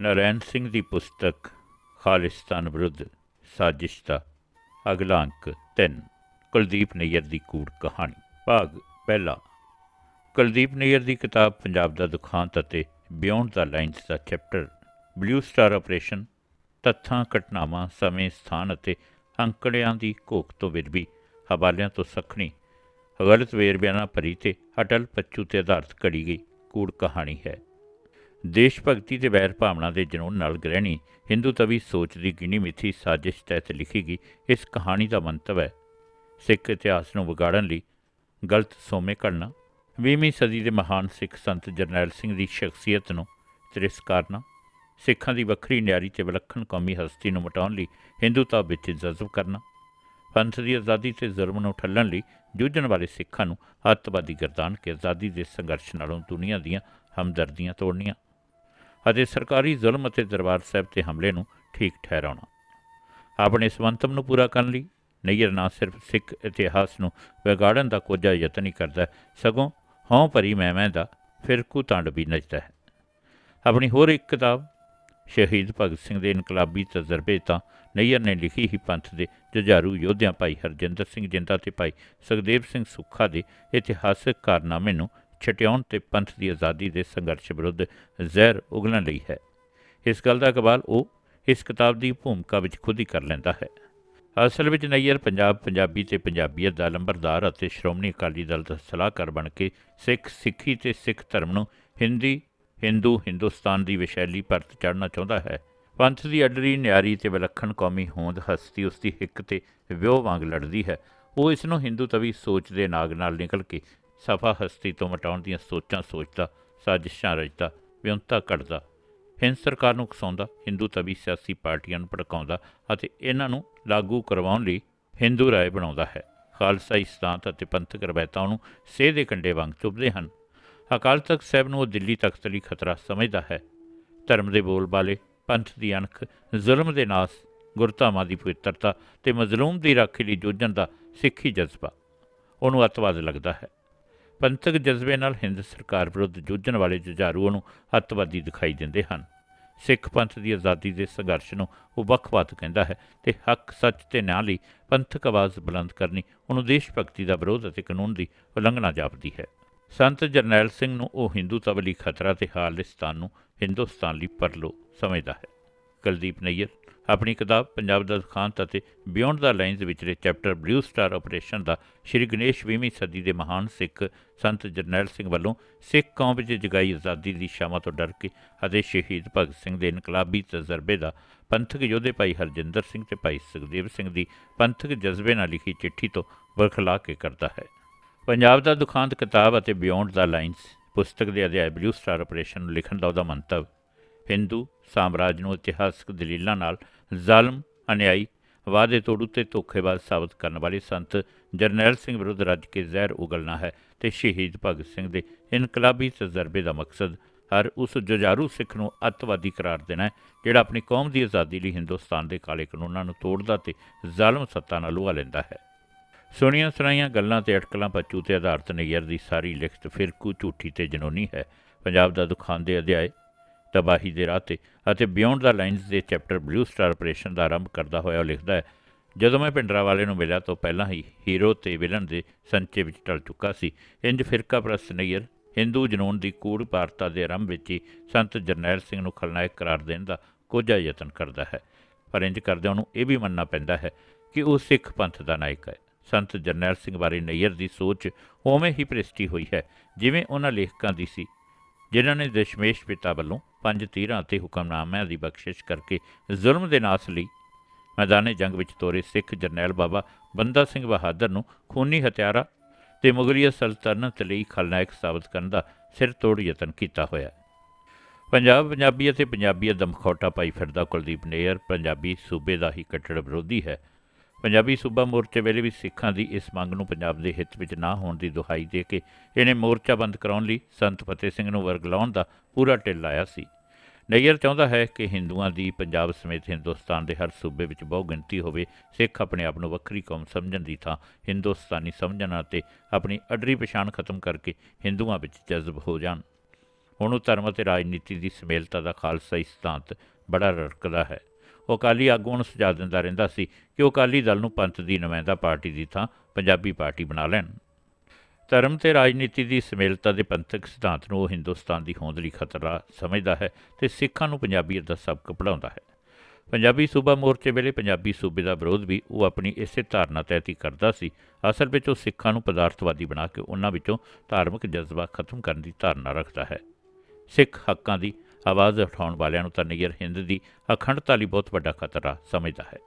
ਨਰੈਣ ਸਿੰਘ ਦੀ ਪੁਸਤਕ ਖਾਲਿਸਤਾਨ ਵਿਰੁੱਧ ਸਾਜ਼ਿਸ਼ ਦਾ ਅਗਲਾ ਅੰਕ 3 ਕੁਲਦੀਪ ਨਈਅਰ ਦੀ ਕੂੜ ਕਹਾਣੀ, ਭਾਗ ਪਹਿਲਾ। ਕੁਲਦੀਪ ਨਈਅਰ ਦੀ ਕਿਤਾਬ ਪੰਜਾਬ ਦਾ ਦੁਖਾਂਤ ਅਤੇ ਬਿਯੋਂਡ ਦਾ ਲਾਈਨਸ ਦਾ ਚੈਪਟਰ, ਬਲੂ ਸਟਾਰ ਆਪਰੇਸ਼ਨ, ਤੱਥਾਂ, ਘਟਨਾਵਾਂ, ਸਮੇਂ, ਸਥਾਨ ਅਤੇ ਅੰਕੜਿਆਂ ਦੀ ਘੋਖ ਤੋਂ ਵਿਰਵੀ ਹਵਾਲਿਆਂ ਤੋਂ ਸਖਣੀ ਗਲਤ ਵੇਰਵਿਆਂ ਭਰੀ ਤੇ ਅਟਲ ਪੱਚੂ ਤੇ ਆਧਾਰਿਤ ਘੜੀ ਗਈ ਕੂੜ ਕਹਾਣੀ ਹੈ। ਦੇਸ਼ ਭਗਤੀ ਤੇ ਵੈਰ ਭਾਵਨਾ ਦੇ ਜਨੂੰਨ ਨਾਲ ਗ੍ਰਹਿਣੀ ਹਿੰਦੂ ਤਵੀ ਸੋਚ ਦੀ ਗਿਣੀ ਮਿੱਥੀ ਸਾਜ਼ਿਸ਼ ਤਹਿਤ ਲਿਖੀ ਗਈ ਇਸ ਕਹਾਣੀ ਦਾ ਮੰਤਵ ਹੈ। ਸਿੱਖ ਇਤਿਹਾਸ ਨੂੰ ਵਿਗਾੜਨ ਲਈ ਗਲਤ ਸੋਮੇ ਘੜਨਾ 20ਵੀਂ ਸਦੀ ਦੇ ਮਹਾਨ ਸਿੱਖ ਸੰਤ ਜਰਨੈਲ ਸਿੰਘ ਦੀ ਸ਼ਖਸੀਅਤ ਨੂੰ ਤਿਰਸਕਾਰਨਾ, ਸਿੱਖਾਂ ਦੀ ਵੱਖਰੀ ਨਿਆਰੀ ਤੇ ਵਿਲੱਖਣ ਕੌਮੀ ਹਸਤੀ ਨੂੰ ਮਿਟਾਉਣ ਲਈ ਹਿੰਦੂਤਾ ਵਿੱਚ ਜਜ਼ਬ ਕਰਨਾ, ਪੰਥ ਦੀ ਆਜ਼ਾਦੀ ਤੇ ਜ਼ੁਲਮ ਨੂੰ ਠੱਲਣ ਲਈ ਜੂਝਣ ਵਾਲੇ ਸਿੱਖਾਂ ਨੂੰ ਅੱਤਵਾਦੀ ਗਰਦਾਨ ਕੇ ਆਜ਼ਾਦੀ ਦੇ ਸੰਘਰਸ਼ ਨਾਲੋਂ ਦੁਨੀਆ ਦੀਆਂ ਹਮਦਰਦੀਆਂ ਤੋੜਨੀਆਂ। ਅਤੇ ਸਰਕਾਰੀ ਜ਼ੁਲਮ ਅਤੇ ਦਰਬਾਰ ਸਾਹਿਬ ਤੇ ਹਮਲੇ ਨੂੰ ਠੀਕ ਠਹਿਰਾਉਣਾ। ਆਪਣੇ ਸਵੰਤਮ ਨੂੰ ਪੂਰਾ ਕਰਨ ਲਈ ਨਈਅਰ ਨਾ ਸਿਰਫ ਸਿੱਖ ਇਤਿਹਾਸ ਨੂੰ ਵਿਗਾੜਨ ਦਾ ਕੋਝਾ ਯਤਨ ਹੀ ਕਰਦਾ ਸਗੋਂ ਹਉ ਭਰੀ ਮੈਂ ਦਾ ਫਿਰਕੂ ਤੰਡ ਵੀ ਨੱਚਦਾ ਹੈ। ਆਪਣੀ ਹੋਰ ਇੱਕ ਕਿਤਾਬ, ਸ਼ਹੀਦ ਭਗਤ ਸਿੰਘ ਦੇ ਇਨਕਲਾਬੀ ਤਜਰਬੇ ਤਾਂ ਨਈਅਰ ਨੇ ਲਿਖੀ ਹੀ ਪੰਥ ਦੇ ਜੁਝਾਰੂ ਯੋਧਿਆਂ ਭਾਈ ਹਰਜਿੰਦਰ ਸਿੰਘ ਜਿੰਦਾ ਤੇ ਭਾਈ ਸੁਖਦੇਵ ਸਿੰਘ ਸੁੱਖਾ ਦੇ ਇਤਿਹਾਸਕ ਕਾਰਨਾਮੇ ਨੂੰ ਛਟਿਆਉਣ ਤੇ ਪੰਥ ਦੀ ਆਜ਼ਾਦੀ ਦੇ ਸੰਘਰਸ਼ ਵਿਰੁੱਧ ਜ਼ਹਿਰ ਉਗਲਣ ਲਈ ਹੈ। ਇਸ ਗੱਲ ਦਾ ਕਬਾਲ ਉਹ ਇਸ ਕਿਤਾਬ ਦੀ ਭੂਮਿਕਾ ਵਿੱਚ ਖੁਦ ਹੀ ਕਰ ਲੈਂਦਾ ਹੈ। ਅਸਲ ਵਿੱਚ ਨਈਅਰ ਪੰਜਾਬ ਪੰਜਾਬੀ ਤੇ ਪੰਜਾਬੀਅਤ ਦਾ ਲੰਬਰਦਾਰ ਅਤੇ ਸ਼੍ਰੋਮਣੀ ਅਕਾਲੀ ਦਲ ਦਾ ਸਲਾਹਕਾਰ ਬਣ ਕੇ ਸਿੱਖ, ਸਿੱਖੀ ਤੇ ਸਿੱਖ ਧਰਮ ਨੂੰ ਹਿੰਦੀ, ਹਿੰਦੂ, ਹਿੰਦੁਸਤਾਨ ਦੀ ਵਿਸ਼ੈਲੀ ਪਰਤ ਚੜ੍ਹਨਾ ਚਾਹੁੰਦਾ ਹੈ। ਪੰਥ ਦੀ ਅਡਰੀ, ਨਿਆਰੀ ਤੇ ਵਿਲੱਖਣ ਕੌਮੀ ਹੋਂਦ ਹਸਤੀ ਉਸ ਦੀ ਹਿੱਕ ਤੇ ਵਿਉਹ ਵਾਂਗ ਲੜਦੀ ਹੈ। ਉਹ ਇਸ ਨੂੰ ਹਿੰਦੂ ਤਵੀ ਸੋਚ ਦੇ ਨਾਗ ਨਾਲ ਨਿਕਲ ਕੇ ਸਫਾ ਹਸਤੀ ਤੋਂ ਮਟਾਉਣ ਦੀਆਂ ਸੋਚਾਂ ਸੋਚਦਾ, ਸਾਜ਼ਿਸ਼ਾਂ ਰਚਦਾ, ਵਿਉਂਤਾ ਘੜਦਾ ਹਿੰਦ ਸਰਕਾਰ ਨੂੰ ਕਸਾਉਂਦਾ, ਹਿੰਦੂ ਤਵੀ ਸਿਆਸੀ ਪਾਰਟੀਆਂ ਨੂੰ ਭੜਕਾਉਂਦਾ ਅਤੇ ਇਹਨਾਂ ਨੂੰ ਲਾਗੂ ਕਰਵਾਉਣ ਲਈ ਹਿੰਦੂ ਰਾਏ ਬਣਾਉਂਦਾ ਹੈ। ਖਾਲਸਾਈ ਸਿਧਾਂਤ ਅਤੇ ਪੰਥਕ ਰਵਾਇਤਾਂ ਨੂੰ ਸੇਹ ਦੇ ਕੰਡੇ ਵਾਂਗ ਚੁੱਭਦੇ ਹਨ। ਅਕਾਲ ਤਖਤ ਸਾਹਿਬ ਨੂੰ ਉਹ ਦਿੱਲੀ ਤਖਤ ਲਈ ਖਤਰਾ ਸਮਝਦਾ ਹੈ। ਧਰਮ ਦੇ ਬੋਲਬਾਲੇ, ਪੰਥ ਦੀ ਅਣਖ, ਜ਼ੁਲਮ ਦੇ ਨਾਸ, ਗੁਰਧਾਮਾਂ ਦੀ ਪਵਿੱਤਰਤਾ ਤੇ ਮਜ਼ਲੂਮ ਦੀ ਰਾਖੀ ਲਈ ਜੂਝਣ ਦਾ ਸਿੱਖੀ ਜਜ਼ਬਾ। ਉਹਨੂੰ ਅੱਤਵਾਦ ਲੱਗਦਾ ਹੈ। ਪੰਥਕ ਜਜ਼ਬੇ ਨਾਲ ਹਿੰਦ ਸਰਕਾਰ ਵਿਰੁੱਧ ਜੂਝਣ ਵਾਲੇ ਜੁਝਾਰੂਆਂ ਨੂੰ ਅੱਤਵਾਦੀ ਦਿਖਾਈ ਦਿੰਦੇ ਹਨ। ਸਿੱਖ ਪੰਥ ਦੀ ਆਜ਼ਾਦੀ ਦੇ ਸੰਘਰਸ਼ ਨੂੰ ਉਹ ਵੱਖਵਾਦ ਕਹਿੰਦਾ ਹੈ ਤੇ ਹੱਕ ਸੱਚ ਤੇ ਨਿਆਂ ਲਈ ਪੰਥਕ ਆਵਾਜ਼ ਬੁਲੰਦ ਕਰਨੀ ਉਹਨੂੰ ਦੇਸ਼ ਭਗਤੀ ਦਾ ਵਿਰੋਧ ਅਤੇ ਕਾਨੂੰਨ ਦੀ ਉਲੰਘਣਾ ਜਾਪਦੀ ਹੈ। ਸੰਤ ਜਰਨੈਲ ਸਿੰਘ ਨੂੰ ਉਹ ਹਿੰਦੂਤਵ ਲਈ ਖਤਰਾ ਤੇ ਖਾਲਿਸਤਾਨ ਨੂੰ ਹਿੰਦੁਸਤਾਨ ਲਈ ਪਰਲੋ ਸਮਝਦਾ ਹੈ। ਕੁਲਦੀਪ ਨਈਅਰ ਆਪਣੀ ਕਿਤਾਬ ਪੰਜਾਬ ਦਾ ਦੁਖਾਂਤ ਅਤੇ ਬਿਯੋਂਡ ਦਾ ਲਾਈਨਸ ਵਿਚਲੇ ਚੈਪਟਰ ਬਲੂ ਸਟਾਰ ਆਪਰੇਸ਼ਨ ਦਾ ਸ਼੍ਰੀ ਗਣੇਸ਼ 20ਵੀਂ ਸਦੀ ਦੇ ਮਹਾਨ ਸਿੱਖ ਸੰਤ ਜਰਨੈਲ ਸਿੰਘ ਵੱਲੋਂ ਸਿੱਖ ਕੌਮ ਵਿੱਚ ਜਗਾਈ ਆਜ਼ਾਦੀ ਦੀ ਸ਼ਾਮਾਂ ਤੋਂ ਡਰ ਕੇ ਅਤੇ ਸ਼ਹੀਦ ਭਗਤ ਸਿੰਘ ਦੇ ਇਨਕਲਾਬੀ ਤਜਰਬੇ ਦਾ ਪੰਥਕ ਯੋਧੇ ਭਾਈ ਹਰਜਿੰਦਰ ਸਿੰਘ ਤੇ ਭਾਈ ਸੁਖਦੇਵ ਸਿੰਘ ਦੀ ਪੰਥਕ ਜਜ਼ਬੇ ਨਾਲ ਲਿਖੀ ਚਿੱਠੀ ਤੋਂ ਵਰਖਲਾ ਕੇ ਕਰਦਾ ਹੈ। ਪੰਜਾਬ ਦਾ ਦੁਖਾਂਤ ਕਿਤਾਬ ਅਤੇ ਬਿਯੋਂਡ ਦਾ ਲਾਈਨਸ ਪੁਸਤਕ ਦੇ ਅਧਿਆਇ ਬਲੂ ਸਟਾਰ ਆਪਰੇਸ਼ਨ ਨੂੰ ਲਿਖਣ ਦਾ ਉਹਦਾ ਮੰਤਵ, ਹਿੰਦੂ ਸਾਮਰਾਜ ਨੂੰ ਇਤਿਹਾਸਕ ਦਲੀਲਾਂ ਨਾਲ ਜ਼ਾਲਮ, ਅਨਿਆਈ, ਵਾਅਦੇ ਤੋੜੂ ਤੇ ਧੋਖੇਬਾਜ਼ ਸਾਬਤ ਕਰਨ ਵਾਲੇ ਸੰਤ ਜਰਨੈਲ ਸਿੰਘ ਵਿਰੁੱਧ ਰੱਜ ਕੇ ਜ਼ਹਿਰ ਉਗਲਣਾ ਹੈ ਤੇ ਸ਼ਹੀਦ ਭਗਤ ਸਿੰਘ ਦੇ ਇਨਕਲਾਬੀ ਤਜਰਬੇ ਦਾ ਮਕਸਦ ਹਰ ਉਸ ਜੁਝਾਰੂ ਸਿੱਖ ਨੂੰ ਅੱਤਵਾਦੀ ਕਰਾਰ ਦੇਣਾ ਹੈ, ਜਿਹੜਾ ਆਪਣੀ ਕੌਮ ਦੀ ਆਜ਼ਾਦੀ ਲਈ ਹਿੰਦੁਸਤਾਨ ਦੇ ਕਾਲੇ ਕਾਨੂੰਨਾਂ ਨੂੰ ਤੋੜਦਾ ਤੇ ਜ਼ਾਲਮ ਸੱਤਾ ਨਾਲ ਲੁਹਾ ਲੈਂਦਾ ਹੈ। ਸੁਣੀਆਂ ਸੁਣਾਈਆਂ ਗੱਲਾਂ ਤੇ ਅਟਕਲਾਂ ਪੱਚੂ ਤੇ ਆਧਾਰਿਤ ਨਈਅਰ ਦੀ ਸਾਰੀ ਲਿਖਤ ਫਿਰਕੂ ਝੂਠੀ ਤੇ ਜਨੂਨੀ ਹੈ। ਪੰਜਾਬ ਦਾ ਦੁਖਾਂ ਦੇ ਅਧਿਆਏ ਤਬਾਹੀ ਦੇ ਰਾਹ ਤੇ ਅਤੇ ਬਿਯੋਂਡ ਦਾ ਲਾਈਨਸ ਦੇ ਚੈਪਟਰ ਬਲੂ ਸਟਾਰ ਆਪਰੇਸ਼ਨ ਦਾ ਆਰੰਭ ਕਰਦਾ ਹੋਇਆ ਉਹ ਲਿਖਦਾ ਹੈ, ਜਦੋਂ ਮੈਂ ਪਿੰਡਰਾ ਵਾਲੇ ਨੂੰ ਮਿਲਿਆ ਤਾਂ ਪਹਿਲਾਂ ਹੀ ਹੀਰੋ ਤੇ ਵਿਲਨ ਦੇ ਸੰਚੇ ਵਿੱਚ ਟਲ ਚੁੱਕਾ ਸੀ। ਇੰਜ ਫਿਰਕਾ ਪ੍ਰਸਤ ਨਈਅਰ ਹਿੰਦੂ ਜਨੂਨ ਦੀ ਕੂੜ ਵਾਰਤਾ ਦੇ ਆਰੰਭ ਵਿੱਚ ਹੀ ਸੰਤ ਜਰਨੈਲ ਸਿੰਘ ਨੂੰ ਖਲਨਾਇਕ ਕਰਾਰ ਦੇਣ ਦਾ ਕੋਝਾ ਯਤਨ ਕਰਦਾ ਹੈ। ਪਰ ਇੰਜ ਕਰਦਿਆਂ ਉਹਨੂੰ ਇਹ ਵੀ ਮੰਨਣਾ ਪੈਂਦਾ ਹੈ ਕਿ ਉਹ ਸਿੱਖ ਪੰਥ ਦਾ ਨਾਇਕ ਹੈ। ਸੰਤ ਜਰਨੈਲ ਸਿੰਘ ਬਾਰੇ ਨਈਅਰ ਦੀ ਸੋਚ ਉਵੇਂ ਹੀ ਪ੍ਰਸਤੀ ਹੋਈ ਹੈ, ਜਿਵੇਂ ਉਹਨਾਂ ਲੇਖਕਾਂ ਦੀ ਸੀ। ਜਿਨ੍ਹਾਂ ਨੇ ਦਸ਼ਮੇਸ਼ ਪਿਤਾ ਵੱਲੋਂ ਪੰਜ ਤੀਰਾਂ ਅਤੇ ਹੁਕਮਨਾਮਿਆਂ ਦੀ ਬਖਸ਼ਿਸ਼ ਕਰਕੇ ਜ਼ੁਲਮ ਦੇ ਨਾਸ ਲਈ ਮੈਦਾਨੇ ਜੰਗ ਵਿੱਚ ਤੋਰੇ ਸਿੱਖ ਜਰਨੈਲ ਬਾਬਾ ਬੰਦਾ ਸਿੰਘ ਬਹਾਦਰ ਨੂੰ ਖੂਨੀ ਹਥਿਆਰਾਂ ਤੇ ਮੁਗਲੀਆ ਸਲਤਨਤ ਲਈ ਖਲਨਾਇਕ ਸਾਬਤ ਕਰਨ ਦਾ ਸਿਰ ਤੋੜ ਯਤਨ ਕੀਤਾ ਹੋਇਆ। ਪੰਜਾਬ ਪੰਜਾਬੀ ਅਤੇ ਪੰਜਾਬੀਅਤ ਦਮਖੌਟਾ ਪਾਈ ਫਿਰਦਾ ਕੁਲਦੀਪ ਨੇਅਰ ਪੰਜਾਬੀ ਸੂਬੇ ਦਾ ਹੀ ਕੱਟੜ ਵਿਰੋਧੀ ਹੈ। ਪੰਜਾਬੀ ਸੂਬਾ ਮੋਰਚੇ ਵੇਲੇ ਵੀ ਸਿੱਖਾਂ ਦੀ ਇਸ ਮੰਗ ਨੂੰ ਪੰਜਾਬ ਦੇ ਹਿੱਤ ਵਿੱਚ ਨਾ ਹੋਣ ਦੀ ਦੁਹਾਈ ਦੇ ਕੇ ਇਹਨੇ ਮੋਰਚਾ ਬੰਦ ਕਰਾਉਣ ਲਈ ਸੰਤ ਫਤਿਹ ਸਿੰਘ ਨੂੰ ਵਰਗ ਲਾਉਣ ਦਾ ਪੂਰਾ ਢਿੱਲ ਲਾਇਆ ਸੀ। ਨਈਅਰ ਚਾਹੁੰਦਾ ਹੈ ਕਿ ਹਿੰਦੂਆਂ ਦੀ ਪੰਜਾਬ ਸਮੇਤ ਹਿੰਦੁਸਤਾਨ ਦੇ ਹਰ ਸੂਬੇ ਵਿੱਚ ਬਹੁ ਗਿਣਤੀ ਹੋਵੇ, ਸਿੱਖ ਆਪਣੇ ਆਪ ਨੂੰ ਵੱਖਰੀ ਕੌਮ ਸਮਝਣ ਦੀ ਥਾਂ ਹਿੰਦੁਸਤਾਨੀ ਸਮਝਣ ਅਤੇ ਆਪਣੀ ਅਡਰੀ ਪਛਾਣ ਖਤਮ ਕਰਕੇ ਹਿੰਦੂਆਂ ਵਿੱਚ ਜਜ਼ਬ ਹੋ ਜਾਣ। ਹੁਣ ਉਹ ਧਰਮ ਅਤੇ ਰਾਜਨੀਤੀ ਦੀ ਸਮੇਲਤਾ ਦਾ ਖਾਲਸਾਈ ਸਿਧਾਂਤ ਬੜਾ ਰੜਕਦਾ ਹੈ। ਉਹ ਅਕਾਲੀ ਆਗੂਆਂ ਨੂੰ ਸੁਝਾਅ ਦਿੰਦਾ ਰਹਿੰਦਾ ਸੀ ਕਿ ਉਹ ਅਕਾਲੀ ਦਲ ਨੂੰ ਪੰਥ ਦੀ ਨੁਮਾਇੰਦਾ ਪਾਰਟੀ ਦੀ ਥਾਂ ਪੰਜਾਬੀ ਪਾਰਟੀ ਬਣਾ ਲੈਣ। ਧਰਮ ਤੇ ਰਾਜਨੀਤੀ ਦੀ ਸਮੇਲਤਾ ਦੇ ਪੰਥਕ ਸਿਧਾਂਤ ਨੂੰ ਉਹ ਹਿੰਦੁਸਤਾਨ ਦੀ ਹੋਂਦ ਲਈ ਖਤਰਾ ਸਮਝਦਾ ਹੈ ਤੇ ਸਿੱਖਾਂ ਨੂੰ ਪੰਜਾਬੀਅਤ ਦਾ ਸਬਕ ਪੜਾਉਂਦਾ ਹੈ। ਪੰਜਾਬੀ ਸੂਬਾ ਮੋਰਚੇ ਵੇਲੇ ਪੰਜਾਬੀ ਸੂਬੇ ਦਾ ਵਿਰੋਧ ਵੀ ਉਹ ਆਪਣੀ ਇਸੇ ਧਾਰਨਾ ਤਹਿਤ ਹੀ ਕਰਦਾ ਸੀ। ਅਸਲ ਵਿੱਚ ਉਹ ਸਿੱਖਾਂ ਨੂੰ ਪਦਾਰਥਵਾਦੀ ਬਣਾ ਕੇ ਉਹਨਾਂ ਵਿੱਚੋਂ ਧਾਰਮਿਕ ਜਜ਼ਬਾ ਖਤਮ ਕਰਨ ਦੀ ਧਾਰਨਾ ਰੱਖਦਾ ਹੈ। ਸਿੱਖ ਹੱਕਾਂ ਦੀ ਆਵਾਜ਼ ਉਠਾਉਣ ਵਾਲਿਆਂ ਨੂੰ ਤਾਂ ਨਈਅਰ ਹਿੰਦ ਦੀ ਅਖੰਡਤਾ ਲਈ ਬਹੁਤ ਵੱਡਾ ਖਤਰਾ ਸਮਝਦਾ ਹੈ।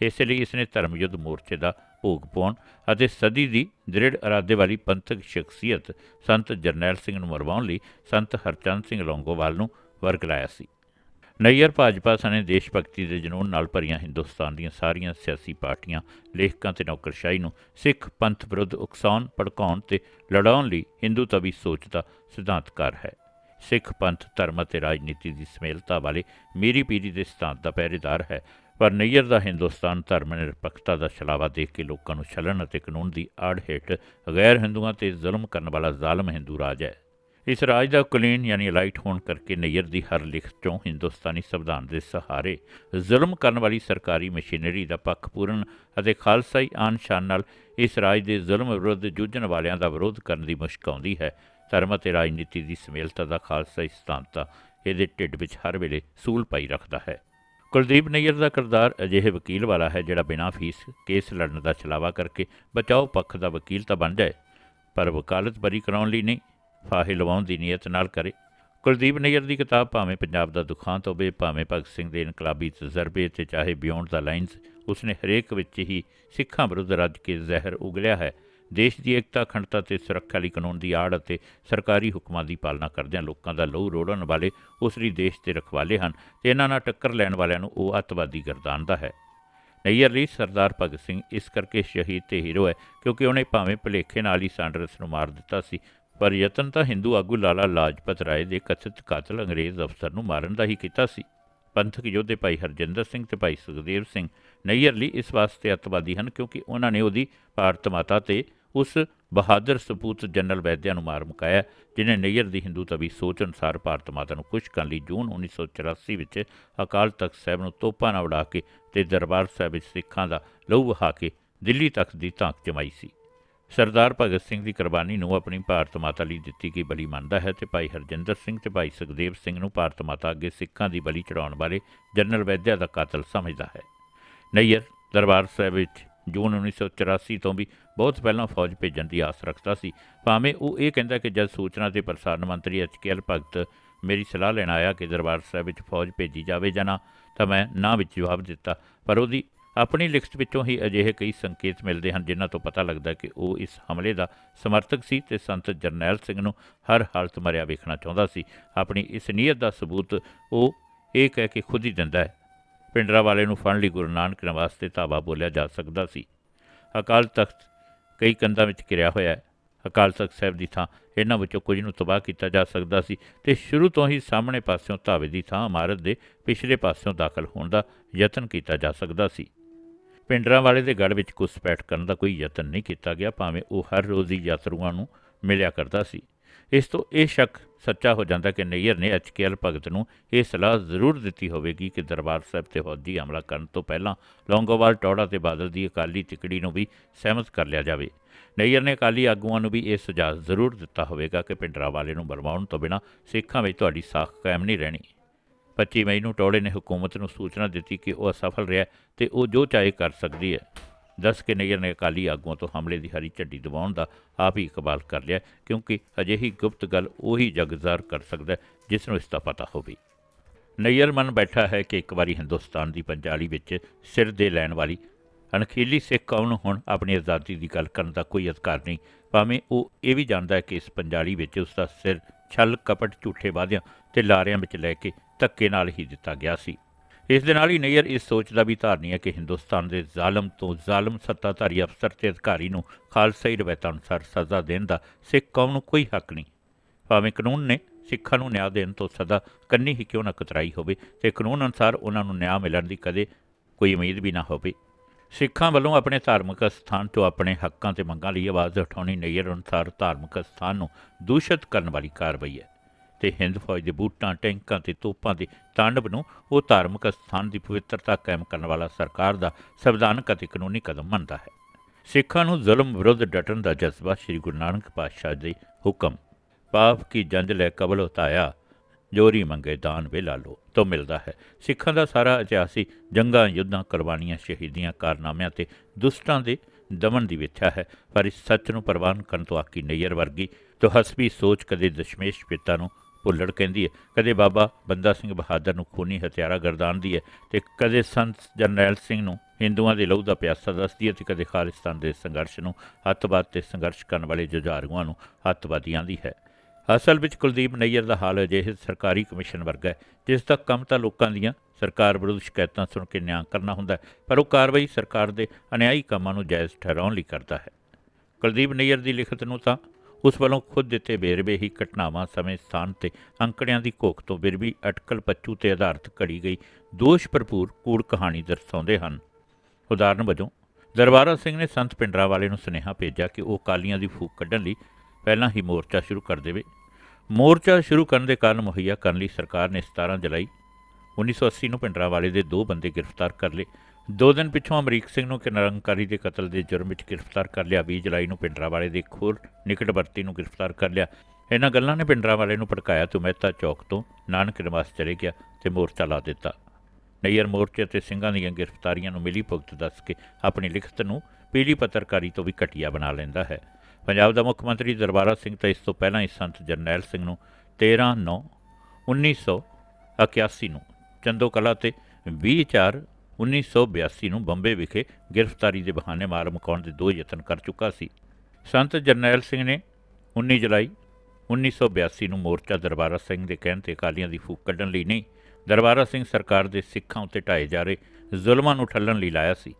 ਇਸੇ ਲਈ ਇਸਨੇ ਧਰਮ ਯੁੱਧ ਮੋਰਚੇ ਦਾ ਭੋਗ ਪਾਉਣ ਅਤੇ ਸਦੀ ਦੀ ਦ੍ਰਿੜ ਇਰਾਦੇ ਵਾਲੀ ਪੰਥਕ ਸ਼ਖਸੀਅਤ ਸੰਤ ਜਰਨੈਲ ਸਿੰਘ ਨੂੰ ਮਰਵਾਉਣ ਲਈ ਸੰਤ ਹਰਚੰਦ ਸਿੰਘ ਲੌਂਗੋਵਾਲ ਨੂੰ ਵਰਗ ਲਾਇਆ ਸੀ। ਨਈਅਰ ਭਾਜਪਾ ਸਣੇ ਦੇਸ਼ ਭਗਤੀ ਦੇ ਜਨੂੰਨ ਨਾਲ ਭਰੀਆਂ ਹਿੰਦੁਸਤਾਨ ਦੀਆਂ ਸਾਰੀਆਂ ਸਿਆਸੀ ਪਾਰਟੀਆਂ, ਲੇਖਕਾਂ ਤੇ ਨੌਕਰਸ਼ਾਹੀ ਨੂੰ ਸਿੱਖ ਪੰਥ ਵਿਰੁੱਧ ਉਕਸਾਉਣ, ਭੜਕਾਉਣ ਤੇ ਲੜਾਉਣ ਲਈ ਹਿੰਦੂ ਤਵੀ ਸੋਚ ਦਾ ਸਿਧਾਂਤਕਾਰ ਹੈ। ਸਿੱਖ ਪੰਥ, ਧਰਮ ਅਤੇ ਰਾਜਨੀਤੀ ਦੀ ਸਮੇਲਤਾ ਵਾਲੇ ਮੀਰੀ ਪੀਰੀ ਦੇ ਸਿਧਾਂਤ ਦਾ ਪਹਿਰੇਦਾਰ ਹੈ। ਪਰ ਨਈਅਰ ਦਾ ਹਿੰਦੁਸਤਾਨ ਧਰਮ ਨਿਰਪੱਖਤਾ ਦਾ ਛਲਾਵਾ ਦੇਖ ਕੇ ਲੋਕਾਂ ਨੂੰ ਛਲਣ ਅਤੇ ਕਾਨੂੰਨ ਦੀ ਆੜ ਹੇਠ ਗੈਰ ਹਿੰਦੂਆਂ ਤੇ ਜ਼ੁਲਮ ਕਰਨ ਵਾਲਾ ਜ਼ਾਲਮ ਹਿੰਦੂ ਰਾਜ ਹੈ। ਇਸ ਰਾਜ ਦਾ ਕੁਲੀਨ ਯਾਨੀ ਲਾਈਟ ਹੋਣ ਕਰਕੇ ਨਈਅਰ ਦੀ ਹਰ ਲਿਖਤ ਚੋਂ ਹਿੰਦੁਸਤਾਨੀ ਸੰਵਿਧਾਨ ਦੇ ਸਹਾਰੇ ਜ਼ੁਲਮ ਕਰਨ ਵਾਲੀ ਸਰਕਾਰੀ ਮਸ਼ੀਨਰੀ ਦਾ ਪੱਖ ਪੂਰਨ ਅਤੇ ਖਾਲਸਾਈ ਆਨ ਸ਼ਾਨ ਨਾਲ ਇਸ ਰਾਜ ਦੇ ਜ਼ੁਲਮ ਵਿਰੁੱਧ ਜੂਝਣ ਵਾਲਿਆਂ ਦਾ ਵਿਰੋਧ ਕਰਨ ਦੀ ਮੁਸ਼ਕ ਆਉਂਦੀ ਹੈ। ਧਰਮ ਅਤੇ ਰਾਜਨੀਤੀ ਦੀ ਸਮੇਲਤਾ ਦਾ ਖਾਲਸਾ ਸਿਧਾਂਤਾ ਇਹਦੇ ਢਿੱਡ ਵਿੱਚ ਹਰ ਵੇਲੇ ਸੂਲ ਪਾਈ ਰੱਖਦਾ ਹੈ। ਕੁਲਦੀਪ ਨਈਅਰ ਦਾ ਕਿਰਦਾਰ ਅਜਿਹੇ ਵਕੀਲ ਵਾਲਾ ਹੈ ਜਿਹੜਾ ਬਿਨਾਂ ਫੀਸ ਕੇਸ ਲੜਨ ਦਾ ਛਲਾਵਾ ਕਰਕੇ ਬਚਾਓ ਪੱਖ ਦਾ ਵਕੀਲ ਤਾਂ ਬਣ ਜਾਏ ਪਰ ਵਕਾਲਤ ਬਰੀ ਕਰਾਉਣ ਲਈ ਨਹੀਂ, ਫਾਹੇ ਲਵਾਉਣ ਦੀ ਨੀਅਤ ਨਾਲ ਕਰੇ। ਕੁਲਦੀਪ ਨਈਅਰ ਦੀ ਕਿਤਾਬ ਭਾਵੇਂ ਪੰਜਾਬ ਦਾ ਦੁਖਾਂਤ ਹੋਵੇ, ਭਾਵੇਂ ਭਗਤ ਸਿੰਘ ਦੇ ਇਨਕਲਾਬੀ ਤਜਰਬੇ ਤੇ ਚਾਹੇ ਬਿਯੋਂਡ ਦਾ ਲਾਈਨਸ ਉਸਨੇ ਹਰੇਕ ਵਿੱਚ ਹੀ ਸਿੱਖਾਂ ਵਿਰੁੱਧ ਰੱਜ ਕੇ ਜ਼ਹਿਰ ਉਗਲਿਆ ਹੈ। ਦੇਸ਼ ਦੀ ਏਕਤਾ, ਅਖੰਡਤਾ ਤੇ ਸੁਰੱਖਿਆ ਲਈ ਕਾਨੂੰਨ ਦੀ ਆੜ ਅਤੇ ਸਰਕਾਰੀ ਹੁਕਮਾਂ ਦੀ ਪਾਲਣਾ ਕਰਦਿਆਂ ਲੋਕਾਂ ਦਾ ਲਹੂ ਰੋੜਨ ਵਾਲੇ ਉਸ ਲਈ ਦੇਸ਼ ਦੇ ਰਖਵਾਲੇ ਹਨ ਤੇ ਇਹਨਾਂ ਨਾਲ ਟੱਕਰ ਲੈਣ ਵਾਲਿਆਂ ਨੂੰ ਉਹ ਅੱਤਵਾਦੀ ਗਰਦਾਨਦਾ ਹੈ। ਨਈਅਰ ਲਈ ਸਰਦਾਰ ਭਗਤ ਸਿੰਘ ਇਸ ਕਰਕੇ ਸ਼ਹੀਦ ਤੇ ਹੀਰੋ ਹੈ ਕਿਉਂਕਿ ਉਹਨੇ ਭਾਵੇਂ ਭੁਲੇਖੇ ਨਾਲ ਹੀ ਸਾਂਡਰਸ ਨੂੰ ਮਾਰ ਦਿੱਤਾ ਸੀ, ਪਰ ਯਤਨ ਤਾਂ ਹਿੰਦੂ ਆਗੂ ਲਾਲਾ ਲਾਜਪਤ ਰਾਏ ਦੇ ਕਥਿਤ ਕਾਤਲ ਅੰਗਰੇਜ਼ ਅਫਸਰ ਨੂੰ ਮਾਰਨ ਦਾ ਹੀ ਕੀਤਾ ਸੀ। ਪੰਥਕ ਯੋਧੇ ਭਾਈ ਹਰਜਿੰਦਰ ਸਿੰਘ ਤੇ ਭਾਈ ਸੁਖਦੇਵ ਸਿੰਘ ਨਈਅਰ ਲਈ ਇਸ ਵਾਸਤੇ ਅੱਤਵਾਦੀ ਹਨ ਕਿਉਂਕਿ ਉਹਨਾਂ ਨੇ ਉਹਦੀ ਭਾਰਤ ਮਾਤਾ ਤੇ ਉਸ ਬਹਾਦਰ ਸਪੂਤ ਜਨਰਲ ਵੈਦਿਆ ਨੂੰ ਮਾਰ ਮੁਕਾਇਆ, ਜਿਨੇ ਨਈਅਰ ਦੀ ਹਿੰਦੂ ਤਵੀ ਸੋਚ ਅਨੁਸਾਰ ਭਾਰਤ ਮਾਤਾ ਨੂੰ ਖੁਸ਼ ਕਰਨ ਲਈ ਜੂਨ 1984 ਵਿੱਚ ਅਕਾਲ ਤਖਤ ਸਾਹਿਬ ਨੂੰ ਤੋਪਾਂ ਨਾਲ ਉਡਾ ਕੇ ਤੇ ਦਰਬਾਰ ਸਾਹਿਬ ਵਿੱਚ ਸਿੱਖਾਂ ਦਾ ਲਹੂ ਵਹਾ ਕੇ ਦਿੱਲੀ ਤੱਕ ਦੀ ਧਾਕ ਜਮਾਈ ਸੀ। ਸਰਦਾਰ ਭਗਤ ਸਿੰਘ ਦੀ ਕੁਰਬਾਨੀ ਨੂੰ ਆਪਣੀ ਭਾਰਤ ਮਾਤਾ ਲਈ ਦਿੱਤੀ ਗਈ ਬਲੀ ਮੰਨਦਾ ਹੈ ਤੇ ਭਾਈ ਹਰਜਿੰਦਰ ਸਿੰਘ ਤੇ ਭਾਈ ਸੁਖਦੇਵ ਸਿੰਘ ਨੂੰ ਭਾਰਤ ਮਾਤਾ ਅੱਗੇ ਸਿੱਖਾਂ ਦੀ ਬਲੀ ਚੜਾਉਣ ਵਾਲੇ ਜਨਰਲ ਵੈਦਿਆ ਦਾ ਕਾਤਲ ਸਮਝਦਾ ਹੈ। ਨਈਅਰ ਦਰਬਾਰ ਸਾਹਿਬ ਵਿੱਚ ਜੂਨ 1984 ਤੋਂ ਵੀ ਬਹੁਤ ਪਹਿਲਾਂ ਫੌਜ ਭੇਜਣ ਦੀ ਆਸ ਰੱਖਦਾ ਸੀ। ਭਾਵੇਂ ਉਹ ਇਹ ਕਹਿੰਦਾ ਕਿ ਜਦ ਸੂਚਨਾ ਤੇ ਪ੍ਰਸਾਰਣ ਮੰਤਰੀ ਐਚਕੇਐਲ ਭਗਤ ਮੇਰੀ ਸਲਾਹ ਲੈਣ ਆਇਆ ਕਿ ਦਰਬਾਰ ਸਾਹਿਬ ਵਿੱਚ ਫੌਜ ਭੇਜੀ ਜਾਵੇ ਜਾਂ ਨਾ, ਤਾਂ ਮੈਂ ਨਾ ਵਿੱਚ ਜਵਾਬ ਦਿੱਤਾ। ਪਰ ਉਹਦੀ ਆਪਣੀ ਲਿਖਤ ਵਿੱਚੋਂ ਹੀ ਅਜਿਹੇ ਕਈ ਸੰਕੇਤ ਮਿਲਦੇ ਹਨ, ਜਿਨ੍ਹਾਂ ਤੋਂ ਪਤਾ ਲੱਗਦਾ ਕਿ ਉਹ ਇਸ ਹਮਲੇ ਦਾ ਸਮਰਥਕ ਸੀ ਤੇ ਸੰਤ ਜਰਨੈਲ ਸਿੰਘ ਨੂੰ ਹਰ ਹਾਲਤ ਮਰਿਆ ਵੇਖਣਾ ਚਾਹੁੰਦਾ ਸੀ। ਆਪਣੀ ਇਸ ਨੀਅਤ ਦਾ ਸਬੂਤ ਉਹ ਇਹ ਕਹਿ ਕੇ ਖੁਦ ਹੀ ਦਿੰਦਾ ਹੈ ਪਿੰਡਰਾ ਵਾਲੇ ਨੂੰ ਫੜਨ ਲਈ ਗੁਰੂ ਨਾਨਕ ਨਿਵਾਸ ਤੇ ਧਾਵਾ ਬੋਲਿਆ ਜਾ ਸਕਦਾ ਸੀ। ਅਕਾਲ ਤਖਤ ਕਈ ਕੰਧਾਂ ਵਿੱਚ ਘਿਰਿਆ ਹੋਇਆ ਹੈ। ਅਕਾਲ ਤਖਤ ਸਾਹਿਬ ਦੀ ਥਾਂ ਇਹਨਾਂ ਵਿੱਚੋਂ ਕੁਝ ਨੂੰ ਤਬਾਹ ਕੀਤਾ ਜਾ ਸਕਦਾ ਸੀ ਤੇ ਸ਼ੁਰੂ ਤੋਂ ਹੀ ਸਾਹਮਣੇ ਪਾਸਿਓਂ ਧਾਵੇ ਦੀ ਥਾਂ ਇਮਾਰਤ ਦੇ ਪਿਛਲੇ ਪਾਸਿਓਂ ਦਾਖਲ ਹੋਣ ਦਾ ਯਤਨ ਕੀਤਾ ਜਾ ਸਕਦਾ ਸੀ। ਪਿੰਡਰਾਂ ਵਾਲੇ ਦੇ ਗੜ ਵਿੱਚ ਘੁਸਪੈਠ ਕਰਨ ਦਾ ਕੋਈ ਯਤਨ ਨਹੀਂ ਕੀਤਾ ਗਿਆ, ਭਾਵੇਂ ਉਹ ਹਰ ਰੋਜ਼ ਹੀ ਯਾਤਰੂਆਂ ਨੂੰ ਮਿਲਿਆ ਕਰਦਾ ਸੀ। ਇਸ ਤੋਂ ਇਹ ਸ਼ੱਕ ਸੱਚਾ ਹੋ ਜਾਂਦਾ ਕਿ ਨਈਅਰ ਨੇ ਐਚਕੇਐਲ ਭਗਤ ਨੂੰ ਇਹ ਸਲਾਹ ਜ਼ਰੂਰ ਦਿੱਤੀ ਹੋਵੇਗੀ ਕਿ ਦਰਬਾਰ ਸਾਹਿਬ ਤੇ ਫੌਜੀ ਹਮਲਾ ਕਰਨ ਤੋਂ ਪਹਿਲਾਂ ਲੌਂਗੋਵਾਲ ਟੌੜਾ ਤੇ ਬਾਦਲ ਦੀ ਅਕਾਲੀ ਤਿਕੜੀ ਨੂੰ ਵੀ ਸਹਿਮਤ ਕਰ ਲਿਆ ਜਾਵੇ। ਨਈਅਰ ਨੇ ਅਕਾਲੀ ਆਗੂਆਂ ਨੂੰ ਵੀ ਇਹ ਸੁਝਾਅ ਜ਼ਰੂਰ ਦਿੱਤਾ ਹੋਵੇਗਾ ਕਿ ਪਿੰਡਰਾ ਵਾਲੇ ਨੂੰ ਬਰਮਾਉਣ ਤੋਂ ਬਿਨਾਂ ਸਿੱਖਾਂ ਵਿੱਚ ਤੁਹਾਡੀ ਸਾਖ ਕਾਇਮ ਨਹੀਂ ਰਹਿਣੀ। 25 ਮਈ ਨੂੰ ਟੌੜੇ ਨੇ ਹਕੂਮਤ ਨੂੰ ਸੂਚਨਾ ਦਿੱਤੀ ਕਿ ਉਹ ਅਸਫਲ ਰਿਹਾ ਤੇ ਉਹ ਜੋ ਚਾਹੇ ਕਰ ਸਕਦੀ ਹੈ। ਦੱਸ ਕੇ ਨਈਅਰ ਨੇ ਅਕਾਲੀ ਆਗੂਆਂ ਤੋਂ ਹਮਲੇ ਦੀ ਹਰੀ ਝੱਡੀ ਦਬਾਉਣ ਦਾ ਆਪ ਹੀ ਇਕਬਾਲ ਕਰ ਲਿਆ, ਕਿਉਂਕਿ ਅਜਿਹੀ ਗੁਪਤ ਗੱਲ ਉਹੀ ਜਗਜ਼ਾਰ ਕਰ ਸਕਦਾ ਜਿਸ ਨੂੰ ਇਸ ਦਾ ਪਤਾ ਹੋਵੇ। ਨਈਅਰ ਮਨ ਬੈਠਾ ਹੈ ਕਿ ਇੱਕ ਵਾਰੀ ਹਿੰਦੁਸਤਾਨ ਦੀ ਪੰਜਾਲੀ ਵਿੱਚ ਸਿਰ ਦੇ ਲੈਣ ਵਾਲੀ ਅਣਖੀਲੀ ਸਿੱਖ ਕੌਮ ਨੂੰ ਹੁਣ ਆਪਣੀ ਆਜ਼ਾਦੀ ਦੀ ਗੱਲ ਕਰਨ ਦਾ ਕੋਈ ਅਧਿਕਾਰ ਨਹੀਂ, ਭਾਵੇਂ ਉਹ ਇਹ ਵੀ ਜਾਣਦਾ ਹੈ ਕਿ ਇਸ ਪੰਜਾਲੀ ਵਿੱਚ ਉਸ ਦਾ ਸਿਰ ਛਲ, ਕਪਟ, ਝੂਠੇ ਵਾਅਦਿਆਂ ਤੇ ਲਾਰਿਆਂ ਵਿੱਚ ਲੈ ਕੇ ਧੱਕੇ ਨਾਲ ਹੀ ਦਿੱਤਾ ਗਿਆ ਸੀ। ਇਸ ਦੇ ਨਾਲ ਹੀ ਨਈਅਰ ਇਸ ਸੋਚ ਦਾ ਵੀ ਧਾਰਨੀ ਹੈ ਕਿ ਹਿੰਦੁਸਤਾਨ ਦੇ ਜ਼ਾਲਮ ਤੋਂ ਜ਼ਾਲਮ ਸੱਤਾਧਾਰੀ ਅਫਸਰ ਤੇ ਅਧਿਕਾਰੀ ਨੂੰ ਖਾਲਸਾਈ ਰਵਾਇਤਾਂ ਅਨੁਸਾਰ ਸਜ਼ਾ ਦੇਣ ਦਾ ਸਿੱਖ ਕੌਮ ਨੂੰ ਕੋਈ ਹੱਕ ਨਹੀਂ। ਭਾਵੇਂ ਕਾਨੂੰਨ ਨੇ ਸਿੱਖਾਂ ਨੂੰ ਨਿਆਂ ਦੇਣ ਤੋਂ ਸਦਾ ਕੰਨੀ ਹੀ ਕਿਉਂ ਨਾ ਕਤਰਾਈ ਹੋਵੇ ਤੇ ਕਾਨੂੰਨ ਅਨੁਸਾਰ ਉਹਨਾਂ ਨੂੰ ਨਿਆਂ ਮਿਲਣ ਦੀ ਕਦੇ ਕੋਈ ਉਮੀਦ ਵੀ ਨਾ ਹੋਵੇ। ਸਿੱਖਾਂ ਵੱਲੋਂ ਆਪਣੇ ਧਾਰਮਿਕ ਸਥਾਨ ਤੋਂ ਆਪਣੇ ਹੱਕਾਂ ਤੇ ਮੰਗਾਂ ਲਈ ਆਵਾਜ਼ ਉਠਾਉਣੀ ਨਈਅਰ ਅਨੁਸਾਰ ਧਾਰਮਿਕ ਸਥਾਨ ਨੂੰ ਦੂਸ਼ਿਤ ਕਰਨ ਵਾਲੀ ਕਾਰਵਾਈ ਹੈ। ਤੇ ਹਿੰਦ ਫੌਜ ਦੇ ਬੂਟਾਂ, ਟੈਂਕਾਂ ਤੇ ਤੋਪਾਂ ਦੇ ਤਾਂਡਵ ਨੂੰ ਉਹ ਧਾਰਮਿਕ ਸਥਾਨ ਦੀ ਪਵਿੱਤਰਤਾ ਕਾਇਮ ਕਰਨ ਵਾਲਾ ਸਰਕਾਰ ਦਾ ਸੰਵਿਧਾਨਕ ਅਤੇ ਕਾਨੂੰਨੀ ਕਦਮ ਮੰਨਦਾ ਹੈ। ਸਿੱਖਾਂ ਨੂੰ ਜ਼ੁਲਮ ਵਿਰੁੱਧ ਡਟਣ ਦਾ ਜਜ਼ਬਾ ਸ੍ਰੀ ਗੁਰੂ ਨਾਨਕ ਪਾਤਸ਼ਾਹ ਦੇ ਹੁਕਮ। ਪਾਪ ਕੀ ਜੰਜ ਲੈ ਕਬਲ ਉਤਾਇਆ, ਜੋਰੀ ਮੰਗੇ ਦਾਨ ਵੇਲਾ ਲਾਲੋ ਤੋਂ ਮਿਲਦਾ ਹੈ। ਸਿੱਖਾਂ ਦਾ ਸਾਰਾ ਇਤਿਹਾਸ ਹੀ ਜੰਗਾਂ, ਯੁੱਧਾਂ, ਕੁਰਬਾਨੀਆਂ, ਸ਼ਹੀਦੀਆਂ ਕਾਰਨਾਮਿਆਂ ਤੇ ਦੁਸ਼ਟਾਂ ਦੇ ਦਮਨ ਦੀ ਵਿਥਿਆ ਹੈ, ਪਰ ਇਸ ਸੱਚ ਨੂੰ ਪ੍ਰਵਾਨ ਕਰਨ ਤੋਂ ਆਕੀ ਨਈਅਰ ਵਰਗੀ, ਤੋਂ ਹਸਬੀ ਸੋਚ ਕਦੇ ਦਸ਼ਮੇਸ਼ ਪਿਤਾ ਨੂੰ ਭੁੱਲੜ ਕਹਿੰਦੀ ਹੈ, ਕਦੇ ਬਾਬਾ ਬੰਦਾ ਸਿੰਘ ਬਹਾਦਰ ਨੂੰ ਖੂਨੀ ਹਥਿਆਰਾ ਗਰਦਾਨਦੀ ਹੈ ਤੇ ਕਦੇ ਸੰਤ ਜਰਨੈਲ ਸਿੰਘ ਨੂੰ ਹਿੰਦੂਆਂ ਦੇ ਲਹੂ ਦਾ ਪਿਆਸਾ ਦੱਸਦੀ ਹੈ ਤੇ ਕਦੇ ਖਾਲਿਸਤਾਨ ਦੇ ਸੰਘਰਸ਼ ਨੂੰ ਅੱਤਵਾਦ ਤੇ ਸੰਘਰਸ਼ ਕਰਨ ਵਾਲੇ ਜੁਝਾਰੂਆਂ ਨੂੰ ਅੱਤਵਾਦੀ ਦੀ ਹੈ। ਅਸਲ ਵਿੱਚ ਕੁਲਦੀਪ ਨਈਅਰ ਦਾ ਹਾਲ ਅਜਿਹੇ ਸਰਕਾਰੀ ਕਮਿਸ਼ਨ ਵਰਗਾ ਹੈ, ਜਿਸ ਦਾ ਕੰਮ ਤਾਂ ਲੋਕਾਂ ਦੀਆਂ ਸਰਕਾਰ ਵਿਰੁੱਧ ਸ਼ਿਕਾਇਤਾਂ ਸੁਣ ਕੇ ਨਿਆਂ ਕਰਨਾ ਹੁੰਦਾ ਹੈ, ਪਰ ਉਹ ਕਾਰਵਾਈ ਸਰਕਾਰ ਦੇ ਅਨਿਆਈ ਕੰਮਾਂ ਨੂੰ ਜਾਇਜ਼ ਠਹਿਰਾਉਣ ਲਈ ਕਰਦਾ ਹੈ। ਕੁਲਦੀਪ ਨਈਅਰ ਦੀ ਲਿਖਤ ਨੂੰ ਤਾਂ ਉਸ ਵੱਲੋਂ ਖੁਦ ਦਿੱਤੇ ਵੇਰਵੇ ਹੀ ਘਟਨਾਵਾਂ ਸਮੇਂ ਸਥਾਨ ਤੇ ਅੰਕੜਿਆਂ ਦੀ ਘੋਖ ਤੋਂ ਬਿਰਬੀ ਅਟਕਲ ਪੱਚੂ ਤੇ ਆਧਾਰਿਤ ਘੜੀ ਗਈ ਦੋਸ਼ ਭਰਪੂਰ ਕੂੜ ਕਹਾਣੀ ਦਰਸਾਉਂਦੇ ਹਨ। ਉਦਾਹਰਨ ਵਜੋਂ, ਦਰਬਾਰਾ ਸਿੰਘ ਨੇ ਸੰਤ ਪਿੰਡਰਾ ਵਾਲੇ ਨੂੰ ਸੁਨੇਹਾ ਭੇਜਿਆ ਕਿ ਉਹ ਕਾਲੀਆਂ ਦੀ ਫੂਕ ਕੱਢਣ ਲਈ ਪਹਿਲਾਂ ਹੀ ਮੋਰਚਾ ਸ਼ੁਰੂ ਕਰ ਦੇਵੇ। ਮੋਰਚਾ ਸ਼ੁਰੂ ਕਰਨ ਦੇ ਕਾਰਨ ਮੁਹੱਈਆ ਕਰਨ ਲਈ ਸਰਕਾਰ ਨੇ 17 ਜੁਲਾਈ 1980 ਨੂੰ ਪਿੰਡਰਾ ਵਾਲੇ ਦੇ ਦੋ ਬੰਦੇ ਗ੍ਰਿਫਤਾਰ ਕਰ ਲਏ। ਦੋ ਦਿਨ ਪਿੱਛੋਂ ਅਮਰੀਕ ਸਿੰਘ ਨੂੰ ਕਿ ਨਿਰੰਕਾਰੀ ਦੇ ਕਤਲ ਦੇ ਜੁਰਮ ਵਿੱਚ ਗ੍ਰਿਫਤਾਰ ਕਰ ਲਿਆ। 20 ਜੁਲਾਈ ਨੂੰ ਪਿੰਡਰਾ ਵਾਲੇ ਦੇ ਇੱਕ ਹੋਰ ਨਿਕਟਵਰਤੀ ਨੂੰ ਗ੍ਰਿਫਤਾਰ ਕਰ ਲਿਆ। ਇਹਨਾਂ ਗੱਲਾਂ ਨੇ ਪਿੰਡਰਾ ਵਾਲੇ ਨੂੰ ਭੜਕਾਇਆ ਤੇ ਮਹਿਤਾ ਚੌਕ ਤੋਂ ਨਾਨਕ ਨਿਵਾਸ ਚਲੇ ਗਿਆ ਤੇ ਮੋਰਚਾ ਲਾ ਦਿੱਤਾ। ਨਈਅਰ ਮੋਰਚੇ ਤੇ ਸਿੰਘਾਂ ਦੀਆਂ ਗ੍ਰਿਫਤਾਰੀਆਂ ਨੂੰ ਮਿਲੀ ਭੁਗਤ ਦੱਸ ਕੇ ਆਪਣੀ ਲਿਖਤ ਨੂੰ ਪੀਲੀ ਪੱਤਰਕਾਰੀ ਤੋਂ ਵੀ ਘਟੀਆ ਬਣਾ ਲੈਂਦਾ ਹੈ। ਪੰਜਾਬ ਦਾ ਮੁੱਖ ਮੰਤਰੀ ਦਰਬਾਰਾ ਸਿੰਘ ਤਾਂ ਇਸ ਤੋਂ ਪਹਿਲਾਂ ਹੀ ਸੰਤ ਜਰਨੈਲ ਸਿੰਘ ਨੂੰ 13 9 1981 ਨੂੰ ਚੰਦੋ ਕਲਾ ਤੇ 20 4 1982 ਨੂੰ ਬੰਬੇ ਵਿਖੇ ਗ੍ਰਿਫਤਾਰੀ ਦੇ ਬਹਾਨੇ ਮਾਰ ਮੁਕਾਉਣ ਦੇ ਦੋ ਯਤਨ ਕਰ ਚੁੱਕਾ ਸੀ। ਸੰਤ ਜਰਨੈਲ ਸਿੰਘ ਨੇ 19 ਜੁਲਾਈ 1982 ਨੂੰ ਮੋਰਚਾ ਦਰਬਾਰਾ ਸਿੰਘ ਦੇ ਕਹਿਣ ਤੇ ਅਕਾਲੀਆਂ ਦੀ ਫੂਕ ਕੱਢਣ ਲਈ ਨਹੀਂ, ਦਰਬਾਰਾ ਸਿੰਘ ਸਰਕਾਰ ਦੇ ਸਿੱਖਾਂ ਉੱਤੇ ਢਾਏ ਜਾ ਰਹੇ ਜ਼ੁਲਮਾਂ ਨੂੰ ਠੱਲਣ ਲਈ ਲਾਇਆ ਸੀ।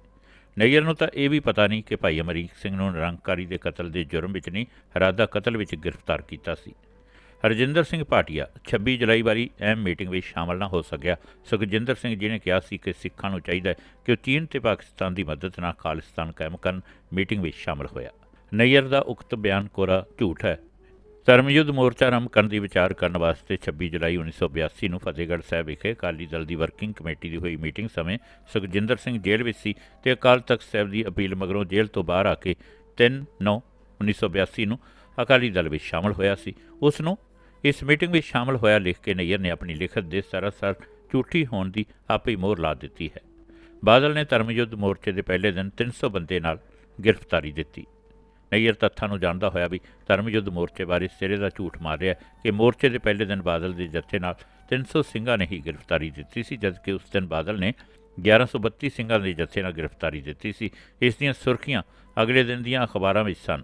ਨਈਅਰ ਨੂੰ ਤਾਂ ਇਹ ਵੀ ਪਤਾ ਨਹੀਂ ਕਿ ਭਾਈ ਅਮਰੀਕ ਸਿੰਘ ਨੂੰ ਨਿਰੰਕਾਰੀ ਦੇ ਕਤਲ ਦੇ ਜੁਰਮ ਵਿੱਚ ਨਹੀਂ ਹਰਾਦਾ ਕਤਲ ਵਿੱਚ ਗ੍ਰਿਫਤਾਰ ਕੀਤਾ ਸੀ। ਹਰਜਿੰਦਰ ਸਿੰਘ ਭਾਟੀਆ 26 ਜੁਲਾਈ ਵਾਲੀ ਅਹਿਮ ਮੀਟਿੰਗ ਵਿੱਚ ਸ਼ਾਮਲ ਨਾ ਹੋ ਸਕਿਆ। ਸੁਖਜਿੰਦਰ ਸਿੰਘ ਜੀ ਨੇ ਕਿਹਾ ਸੀ ਕਿ ਸਿੱਖਾਂ ਨੂੰ ਚਾਹੀਦਾ ਹੈ ਕਿ ਉਹ ਚੀਨ ਤੇ ਪਾਕਿਸਤਾਨ ਦੀ ਮਦਦ ਨਾਲ ਖਾਲਿਸਤਾਨ ਕਾਇਮ ਕਰਨ ਮੀਟਿੰਗ ਵਿੱਚ ਸ਼ਾਮਲ ਹੋਇਆ। ਨਈਅਰ ਦਾ ਉਕਤ ਬਿਆਨ ਕੋਰਾ ਝੂਠ ਹੈ। ਧਰਮਯੁੱਧ ਮੋਰਚਾ ਆਰੰਭ ਕਰਨ ਦੀ ਵਿਚਾਰ ਕਰਨ ਵਾਸਤੇ 26 ਜੁਲਾਈ 1982 ਨੂੰ ਫਤਿਹਗੜ੍ਹ ਸਾਹਿਬ ਵਿਖੇ ਅਕਾਲੀ ਦਲ ਦੀ ਵਰਕਿੰਗ ਕਮੇਟੀ ਦੀ ਹੋਈ ਮੀਟਿੰਗ ਸਮੇਂ ਸੁਖਜਿੰਦਰ ਸਿੰਘ ਜੇਲ੍ਹ ਵਿੱਚ ਸੀ ਤੇ ਅਕਾਲ ਤਖਤ ਸਾਹਿਬ ਦੀ ਅਪੀਲ ਮਗਰੋਂ ਜੇਲ੍ਹ ਤੋਂ ਬਾਹਰ ਆ ਕੇ 3 9 1982 ਨੂੰ ਅਕਾਲੀ ਦਲ ਵਿੱਚ ਸ਼ਾਮਲ ਹੋਇਆ ਸੀ। ਉਸ ਨੂੰ ਇਸ ਮੀਟਿੰਗ ਵਿੱਚ ਸ਼ਾਮਲ ਹੋਇਆ ਲਿਖ ਕੇ ਨਈਅਰ ਨੇ ਆਪਣੀ ਲਿਖਤ ਦੇ ਸਰਾਸਰ ਝੂਠੀ ਹੋਣ ਦੀ ਆਪੇ ਹੀ ਮੋਹਰ ਲਾ ਦਿੱਤੀ ਹੈ। ਬਾਦਲ ਨੇ ਧਰਮਯੁੱਧ ਮੋਰਚੇ ਦੇ ਪਹਿਲੇ ਦਿਨ 300 ਬੰਦੇ ਨਾਲ ਗ੍ਰਿਫਤਾਰੀ ਦਿੱਤੀ। ਨਈਅਰ ਤੱਥਾਂ ਨੂੰ ਜਾਣਦਾ ਹੋਇਆ ਵੀ ਧਰਮਯੁੱਧ ਮੋਰਚੇ ਬਾਰੇ ਸਿਰੇ ਦਾ ਝੂਠ ਮਾਰ ਰਿਹਾ ਕਿ ਮੋਰਚੇ ਦੇ ਪਹਿਲੇ ਦਿਨ ਬਾਦਲ ਦੇ ਜੱਥੇ ਨਾਲ 300 ਸਿੰਘਾਂ ਨੇ ਹੀ ਗ੍ਰਿਫਤਾਰੀ ਦਿੱਤੀ ਸੀ, ਜਦਕਿ ਉਸ ਦਿਨ ਬਾਦਲ ਨੇ 1132 ਸਿੰਘਾਂ ਦੇ ਜੱਥੇ ਨਾਲ ਗ੍ਰਿਫਤਾਰੀ ਦਿੱਤੀ ਸੀ। ਇਸ ਦੀਆਂ ਸੁਰਖੀਆਂ ਅਗਲੇ ਦਿਨ ਦੀਆਂ ਅਖਬਾਰਾਂ ਵਿੱਚ ਸਨ।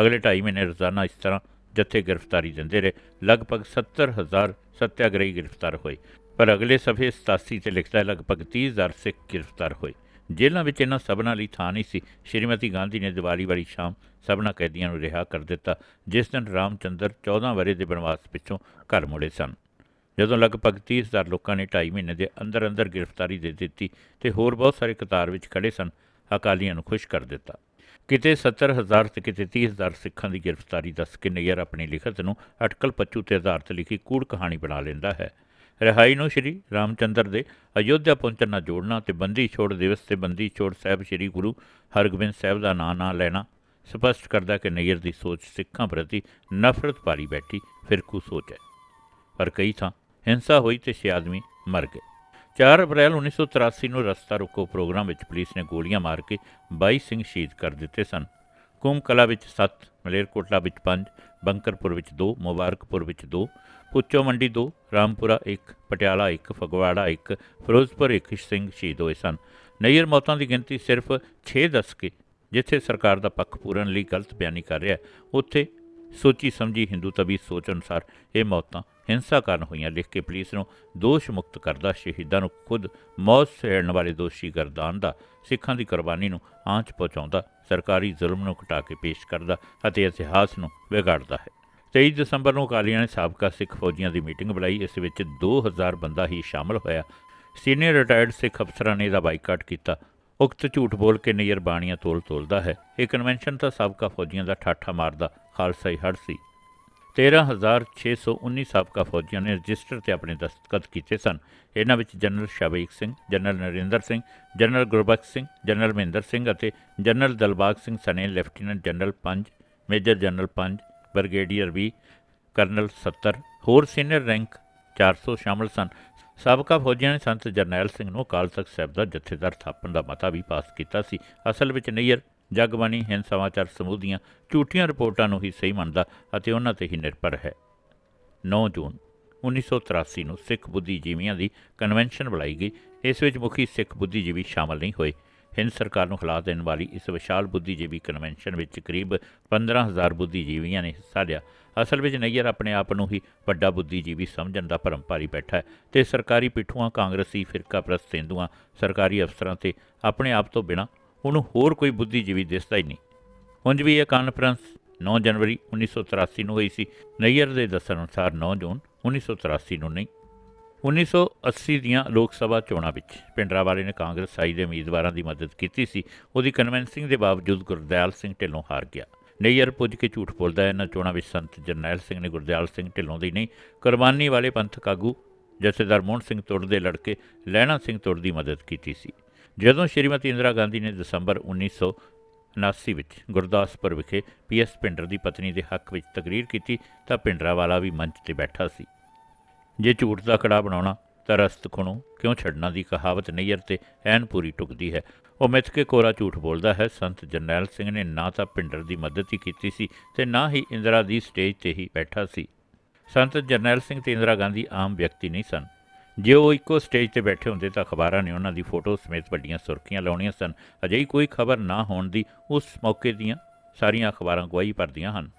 ਅਗਲੇ 2.5 ਮਹੀਨੇ ਰੋਜ਼ਾਨਾ ਇਸ ਤਰ੍ਹਾਂ ਜਥੇ ਗ੍ਰਿਫਤਾਰੀ ਦਿੰਦੇ ਰਹੇ, ਲਗਭਗ 70000 ਸੱਤਿਆਗ੍ਰਹੀ ਗ੍ਰਿਫਤਾਰ ਹੋਏ, ਪਰ ਅਗਲੇ ਸਫੇ 87 ਤੇ ਲਿਖਦਾ ਹੈ ਲਗਭਗ 30000 ਸਿੱਖ ਗ੍ਰਿਫਤਾਰ ਹੋਏ। ਜੇਲ੍ਹਾਂ ਵਿੱਚ ਇਹਨਾਂ ਸਭਨਾਂ ਲਈ ਥਾਂ ਨਹੀਂ ਸੀ। ਸ਼੍ਰੀਮਤੀ ਗਾਂਧੀ ਨੇ ਦੀਵਾਲੀ ਵਾਲੀ ਸ਼ਾਮ ਸਭਨਾਂ ਕੈਦੀਆਂ ਨੂੰ ਰਿਹਾ ਕਰ ਦਿੱਤਾ, ਜਿਸ ਦਿਨ ਰਾਮਚੰਦਰ 14 ਵਰੇ ਦੇ ਬਨਵਾਸ ਪਿੱਛੋਂ ਘਰ ਮੁੜੇ ਸਨ। ਜਦੋਂ ਲਗਭਗ 30000 ਲੋਕਾਂ ਨੇ 2.5 ਮਹੀਨੇ ਦੇ ਅੰਦਰ ਅੰਦਰ ਗ੍ਰਿਫਤਾਰੀ ਦੇ ਦਿੱਤੀ ਤੇ ਹੋਰ ਬਹੁਤ ਸਾਰੇ ਕਤਾਰ ਵਿੱਚ ਖੜੇ ਸਨ, ਅਕਾਲੀਆਂ ਨੂੰ ਖੁਸ਼ ਕਰ ਦਿੱਤਾ। ਕਿਤੇ 70000 ਤੇ ਕਿਤੇ 30000 ਸਿੱਖਾਂ ਦੀ ਗ੍ਰਿਫਤਾਰੀ ਦੱਸ ਕੇ ਨਈਅਰ ਆਪਣੀ ਲਿਖਤ ਨੂੰ ਅਟਕਲ ਪੱਚੂ ਤੇ ਆਧਾਰਿਤ ਲਿਖੀ ਕੂੜ ਕਹਾਣੀ ਬਣਾ ਲੈਂਦਾ ਹੈ। ਰਿਹਾਈ ਨੂੰ ਸ਼੍ਰੀ ਰਾਮਚੰਦਰ ਦੇ ਅਯੋਧਿਆ ਪਹੁੰਚਣ ਨਾਲ ਜੋੜਨਾ ਤੇ ਬੰਦੀ ਛੋੜ ਦਿਵਸ ਤੇ ਬੰਦੀ ਛੋੜ ਸਾਹਿਬ ਸ਼੍ਰੀ ਗੁਰੂ ਹਰਗੋਬਿੰਦ ਸਾਹਿਬ ਦਾ ਨਾਂ ਨਾ ਲੈਣਾ ਸਪਸ਼ਟ ਕਰਦਾ ਕਿ ਨਈਅਰ ਦੀ ਸੋਚ ਸਿੱਖਾਂ ਪ੍ਰਤੀ ਨਫ਼ਰਤ ਭਾਰੀ ਬੈਠੀ ਫਿਰਕੂ ਸੋਚ ਹੈ। ਪਰ ਕਈ ਥਾਂ ਹਿੰਸਾ ਹੋਈ ਤੇ ਛੇ ਆਦਮੀ ਮਰ ਗਏ। 4 ਅਪ੍ਰੈਲ 1983 ਨੂੰ ਰਸਤਾ ਰੋਕੋ ਪ੍ਰੋਗਰਾਮ ਵਿੱਚ ਪੁਲਿਸ ਨੇ ਗੋਲੀਆਂ ਮਾਰ ਕੇ 22 ਸਿੰਘ ਸ਼ਹੀਦ ਕਰ ਦਿੱਤੇ ਸਨ। ਕੁੰਮ ਕਲਾ ਵਿੱਚ 7 ਮਲੇਰਕੋਟਲਾ ਵਿੱਚ 5 ਬੰਕਰਪੁਰ ਵਿੱਚ 2 ਮੁਬਾਰਕਪੁਰ ਵਿੱਚ 2 ਪੁੱਚੋ ਮੰਡੀ 2 ਰਾਮਪੁਰਾ 1 ਪਟਿਆਲਾ 1 ਫਗਵਾੜਾ 1 ਫਿਰੋਜ਼ਪੁਰ 1 ਸਿੰਘ ਸ਼ਹੀਦ ਹੋਏ ਸਨ। ਨਈਅਰ ਮੌਤਾਂ ਦੀ ਗਿਣਤੀ ਸਿਰਫ 6 ਦੱਸ ਕੇ ਜਿੱਥੇ ਸਰਕਾਰ ਦਾ ਪੱਖ ਪੂਰਨ ਲਈ ਗਲਤ ਬਿਆਨੀ ਕਰ ਰਿਹਾ ਹੈ, ਉੱਥੇ ਸੋਚੀ ਸਮਝੀ ਹਿੰਦੂ ਤਬੀ ਸੋਚ ਅਨੁਸਾਰ ਇਹ ਮੌਤਾਂ ਹਿੰਸਾ ਕਾਰਨ ਹੋਈਆਂ, ਲਿਖ ਕੇ ਪੁਲਿਸ ਨੂੰ ਦੋਸ਼ ਮੁਕਤ ਕਰਦਾ, ਸ਼ਹੀਦਾਂ ਨੂੰ ਖੁਦ ਮੌਤ ਸਹਿਣ ਵਾਲੇ ਦੋਸ਼ੀ ਗਰਦਾਨ ਦਾ, ਸਿੱਖਾਂ ਦੀ ਕੁਰਬਾਨੀ ਨੂੰ ਆਂਚ ਪਹੁੰਚਾਉਂਦਾ, ਸਰਕਾਰੀ ਜ਼ੁਲਮ ਨੂੰ ਘਟਾ ਕੇ ਪੇਸ਼ ਕਰਦਾ ਅਤੇ ਇਤਿਹਾਸ ਨੂੰ ਵਿਗਾੜਦਾ ਹੈ। 23 ਦਸੰਬਰ ਨੂੰ ਅਕਾਲੀਆਂ ਨੇ ਸਾਬਕਾ ਸਿੱਖ ਫੌਜੀਆਂ ਦੀ ਮੀਟਿੰਗ ਬੁਲਾਈ, ਇਸ ਵਿੱਚ 2000 ਬੰਦਾ ਹੀ ਸ਼ਾਮਲ ਹੋਇਆ। ਸੀਨੀਅਰ ਰਿਟਾਇਰਡ ਸਿੱਖ ਅਫਸਰਾਂ ਨੇ ਇਹਦਾ ਬਾਈਕਾਟ ਕੀਤਾ। ਉਕਤ ਝੂਠ ਬੋਲ ਕੇ ਨਈਅਰ ਬਾਣੀਆਂ ਤੋਲ ਤੋਲਦਾ ਹੈ। ਇਹ ਕਨਵੈਨਸ਼ਨ ਤਾਂ ਸਾਬਕਾ ਫੌਜੀਆਂ ਦਾ ਠਾਠਾ ਮਾਰਦਾ ਖਾਲਸਾਈ ਹੜ ਸੀ। 13619 ਸਾਬਕਾ ਫੌਜੀਆਂ ਨੇ ਰਜਿਸਟਰ ਤੇ ਆਪਣੇ ਦਸਤਖਤ ਕੀਤੇ ਸਨ। ਇਹਨਾਂ ਵਿੱਚ general Shabeg Singh, general Narinder Singh, general Gurbakhsh Singh, general Mahinder Singh ਅਤੇ ਜਨਰਲ ਦਲਬਾਗ ਸਿੰਘ ਸਣੇ lieutenant general 5 major general 5 brigadier 20 colonel 70 ਹੋਰ ਸੀਨੀਅਰ ਰੈਂਕ 400 ਸ਼ਾਮਲ ਸਨ। ਸਾਬਕਾ ਫੌਜੀਆਂ ਨੇ ਸੰਤ ਜਰਨੈਲ ਸਿੰਘ ਨੂੰ ਅਕਾਲ ਤਖਤ ਸਾਹਿਬ ਦਾ ਜਥੇਦਾਰ ਥਾਪਣ ਦਾ ਮਤਾ ਵੀ ਪਾਸ ਕੀਤਾ ਸੀ। ਅਸਲ ਵਿੱਚ ਨਈਅਰ ਜਗਬਾਣੀ ਹਿੰਦ ਸਮਾਚਾਰ ਸਮੂਹ ਦੀਆਂ ਝੂਠੀਆਂ ਰਿਪੋਰਟਾਂ ਨੂੰ ਹੀ ਸਹੀ ਮੰਨਦਾ ਅਤੇ ਉਹਨਾਂ ਤੇ ਹੀ ਨਿਰਭਰ ਹੈ। 9 ਜੂਨ 1983 ਨੂੰ ਸਿੱਖ ਬੁੱਧੀਜੀਵੀਆਂ ਦੀ ਕਨਵੈਨਸ਼ਨ ਬੁਲਾਈ ਗਈ। ਇਸ ਵਿੱਚ ਮੁਖੀ ਸਿੱਖ ਬੁੱਧੀਜੀਵੀ ਸ਼ਾਮਲ ਨਹੀਂ ਹੋਏ। ਹਿੰਦ ਸਰਕਾਰ ਨੂੰ ਖਿਲਾ ਦੇਣ ਵਾਲੀ ਇਸ ਵਿਸ਼ਾਲ ਬੁੱਧੀਜੀਵੀ ਕਨਵੈਨਸ਼ਨ ਵਿੱਚ ਕਰੀਬ 15000 ਬੁੱਧੀਜੀਵੀਆਂ ਨੇ ਹਿੱਸਾ ਲਿਆ। ਅਸਲ ਵਿੱਚ ਨਈਅਰ ਆਪਣੇ ਆਪ ਨੂੰ ਹੀ ਵੱਡਾ ਬੁੱਧੀਜੀਵੀ ਸਮਝਣ ਦਾ ਭਰਮ ਭਾਰੀ ਬੈਠਾ ਹੈ ਤੇ ਸਰਕਾਰੀ ਪਿੱਠੂਆਂ ਕਾਂਗਰਸੀ ਫਿਰਕਾ ਪ੍ਰਸਤ ਹਿੰਦੂਆਂ ਸਰਕਾਰੀ ਅਫਸਰਾਂ ਤੇ ਆਪਣੇ ਆਪ ਤੋਂ ਬਿਨਾਂ ਉਹਨੂੰ ਹੋਰ ਕੋਈ ਬੁੱਧੀਜੀਵੀ ਦਿਸਦਾ ਹੀ ਨਹੀਂ। ਉਂਝ ਵੀ ਇਹ ਕਾਨਫਰੰਸ 9 ਜਨਵਰੀ 1983 ਨੂੰ ਹੋਈ ਸੀ। ਨਈਅਰ ਦੇ ਦੱਸਣ ਅਨੁਸਾਰ 9 ਜੂਨ 1983 ਨੂੰ ਨਹੀਂ। 1980 ਦੀਆਂ ਲੋਕ ਸਭਾ ਚੋਣਾਂ ਵਿੱਚ ਪਿੰਡਰਾਵਾਲੇ ਨੇ ਕਾਂਗਰਸ ਆਈ ਦੇ ਉਮੀਦਵਾਰਾਂ ਦੀ ਮਦਦ ਕੀਤੀ ਸੀ। ਉਹਦੀ ਕਨਵੈਂਸਿੰਗ ਦੇ ਬਾਵਜੂਦ ਗੁਰਦਿਆਲ ਸਿੰਘ ਢਿੱਲੋਂ ਹਾਰ ਗਿਆ। ਨਈਅਰ ਪੁੱਜ ਕੇ ਝੂਠ ਬੋਲਦਾ ਹੈ, ਇਹਨਾਂ ਚੋਣਾਂ ਵਿੱਚ ਸੰਤ ਜਰਨੈਲ ਸਿੰਘ ਨੇ ਗੁਰਦਿਆਲ ਸਿੰਘ ਢਿੱਲੋਂ ਦੀ ਨਹੀਂ। ਕੁਰਬਾਨੀ ਵਾਲੇ ਪੰਥਕ ਆਗੂ ਜਥੇਦਾਰ ਮੋਹਨ ਸਿੰਘ ਤੁਰ ਦੇ ਲੜਕੇ ਲਹਿਣਾ ਸਿੰਘ ਤੁਰ ਦੀ ਮਦਦ ਕੀਤੀ ਸੀ। ਜਦੋਂ ਸ਼੍ਰੀਮਤੀ ਇੰਦਰਾ ਗਾਂਧੀ ਨੇ ਦਸੰਬਰ 1979 ਵਿੱਚ ਗੁਰਦਾਸਪੁਰ ਵਿਖੇ ਪੀਐਸ ਪਿੰਡਰ ਦੀ ਪਤਨੀ ਦੇ ਹੱਕ ਵਿੱਚ ਤਕਰੀਰ ਕੀਤੀ, ਤਾਂ ਪਿੰਡਰਾਵਾਲਾ ਵੀ ਮੰਚ ਤੇ ਬੈਠਾ ਸੀ। ਜੇ ਝੂਠ ਦਾ ਕੜਾ ਬਣਾਉਣਾ, ਤਾਂ ਰਸਤ ਖੁਣੋ ਕਿਉਂ ਛੱਡਣਾ ਦੀ ਕਹਾਵਤ ਨਈਅਰ ਤੇ ਐਨ ਪੂਰੀ ਟੁਕਦੀ ਹੈ। ਉਹ ਮਿੱਥ ਕੇ ਕੋਰਾ ਝੂਠ ਬੋਲਦਾ ਹੈ, ਸੰਤ ਜਰਨੈਲ ਸਿੰਘ ਨੇ ਨਾ ਤਾਂ ਪਿੰਡਰ ਦੀ ਮਦਦ ਹੀ ਕੀਤੀ ਸੀ ਤੇ ਨਾ ਹੀ ਇੰਦਰਾ ਦੀ ਸਟੇਜ ਤੇ ਹੀ ਬੈਠਾ ਸੀ। ਸੰਤ ਜਰਨੈਲ ਸਿੰਘ ਤੇ ਇੰਦਰਾ ਗਾਂਧੀ ਆਮ ਵਿਅਕਤੀ ਨਹੀਂ ਸਨ। ਜੇ ਉਹ ਇੱਕੋ ਸਟੇਜ ਤੇ ਬੈਠੇ ਹੁੰਦੇ ਤਾਂ ਅਖਬਾਰਾਂ ਨੇ ਉਹਨਾਂ ਦੀ ਫੋਟੋ ਸਮੇਤ ਵੱਡੀਆਂ ਸੁਰਖੀਆਂ ਲਾਉਣੀਆਂ ਸਨ। ਅਜਿਹੀ ਕੋਈ ਖਬਰ ਨਾ ਹੋਣ ਦੀ ਉਸ ਮੌਕੇ ਦੀਆਂ ਸਾਰੀਆਂ ਅਖਬਾਰਾਂ ਗਵਾਹੀ ਭਰਦੀਆਂ ਹਨ।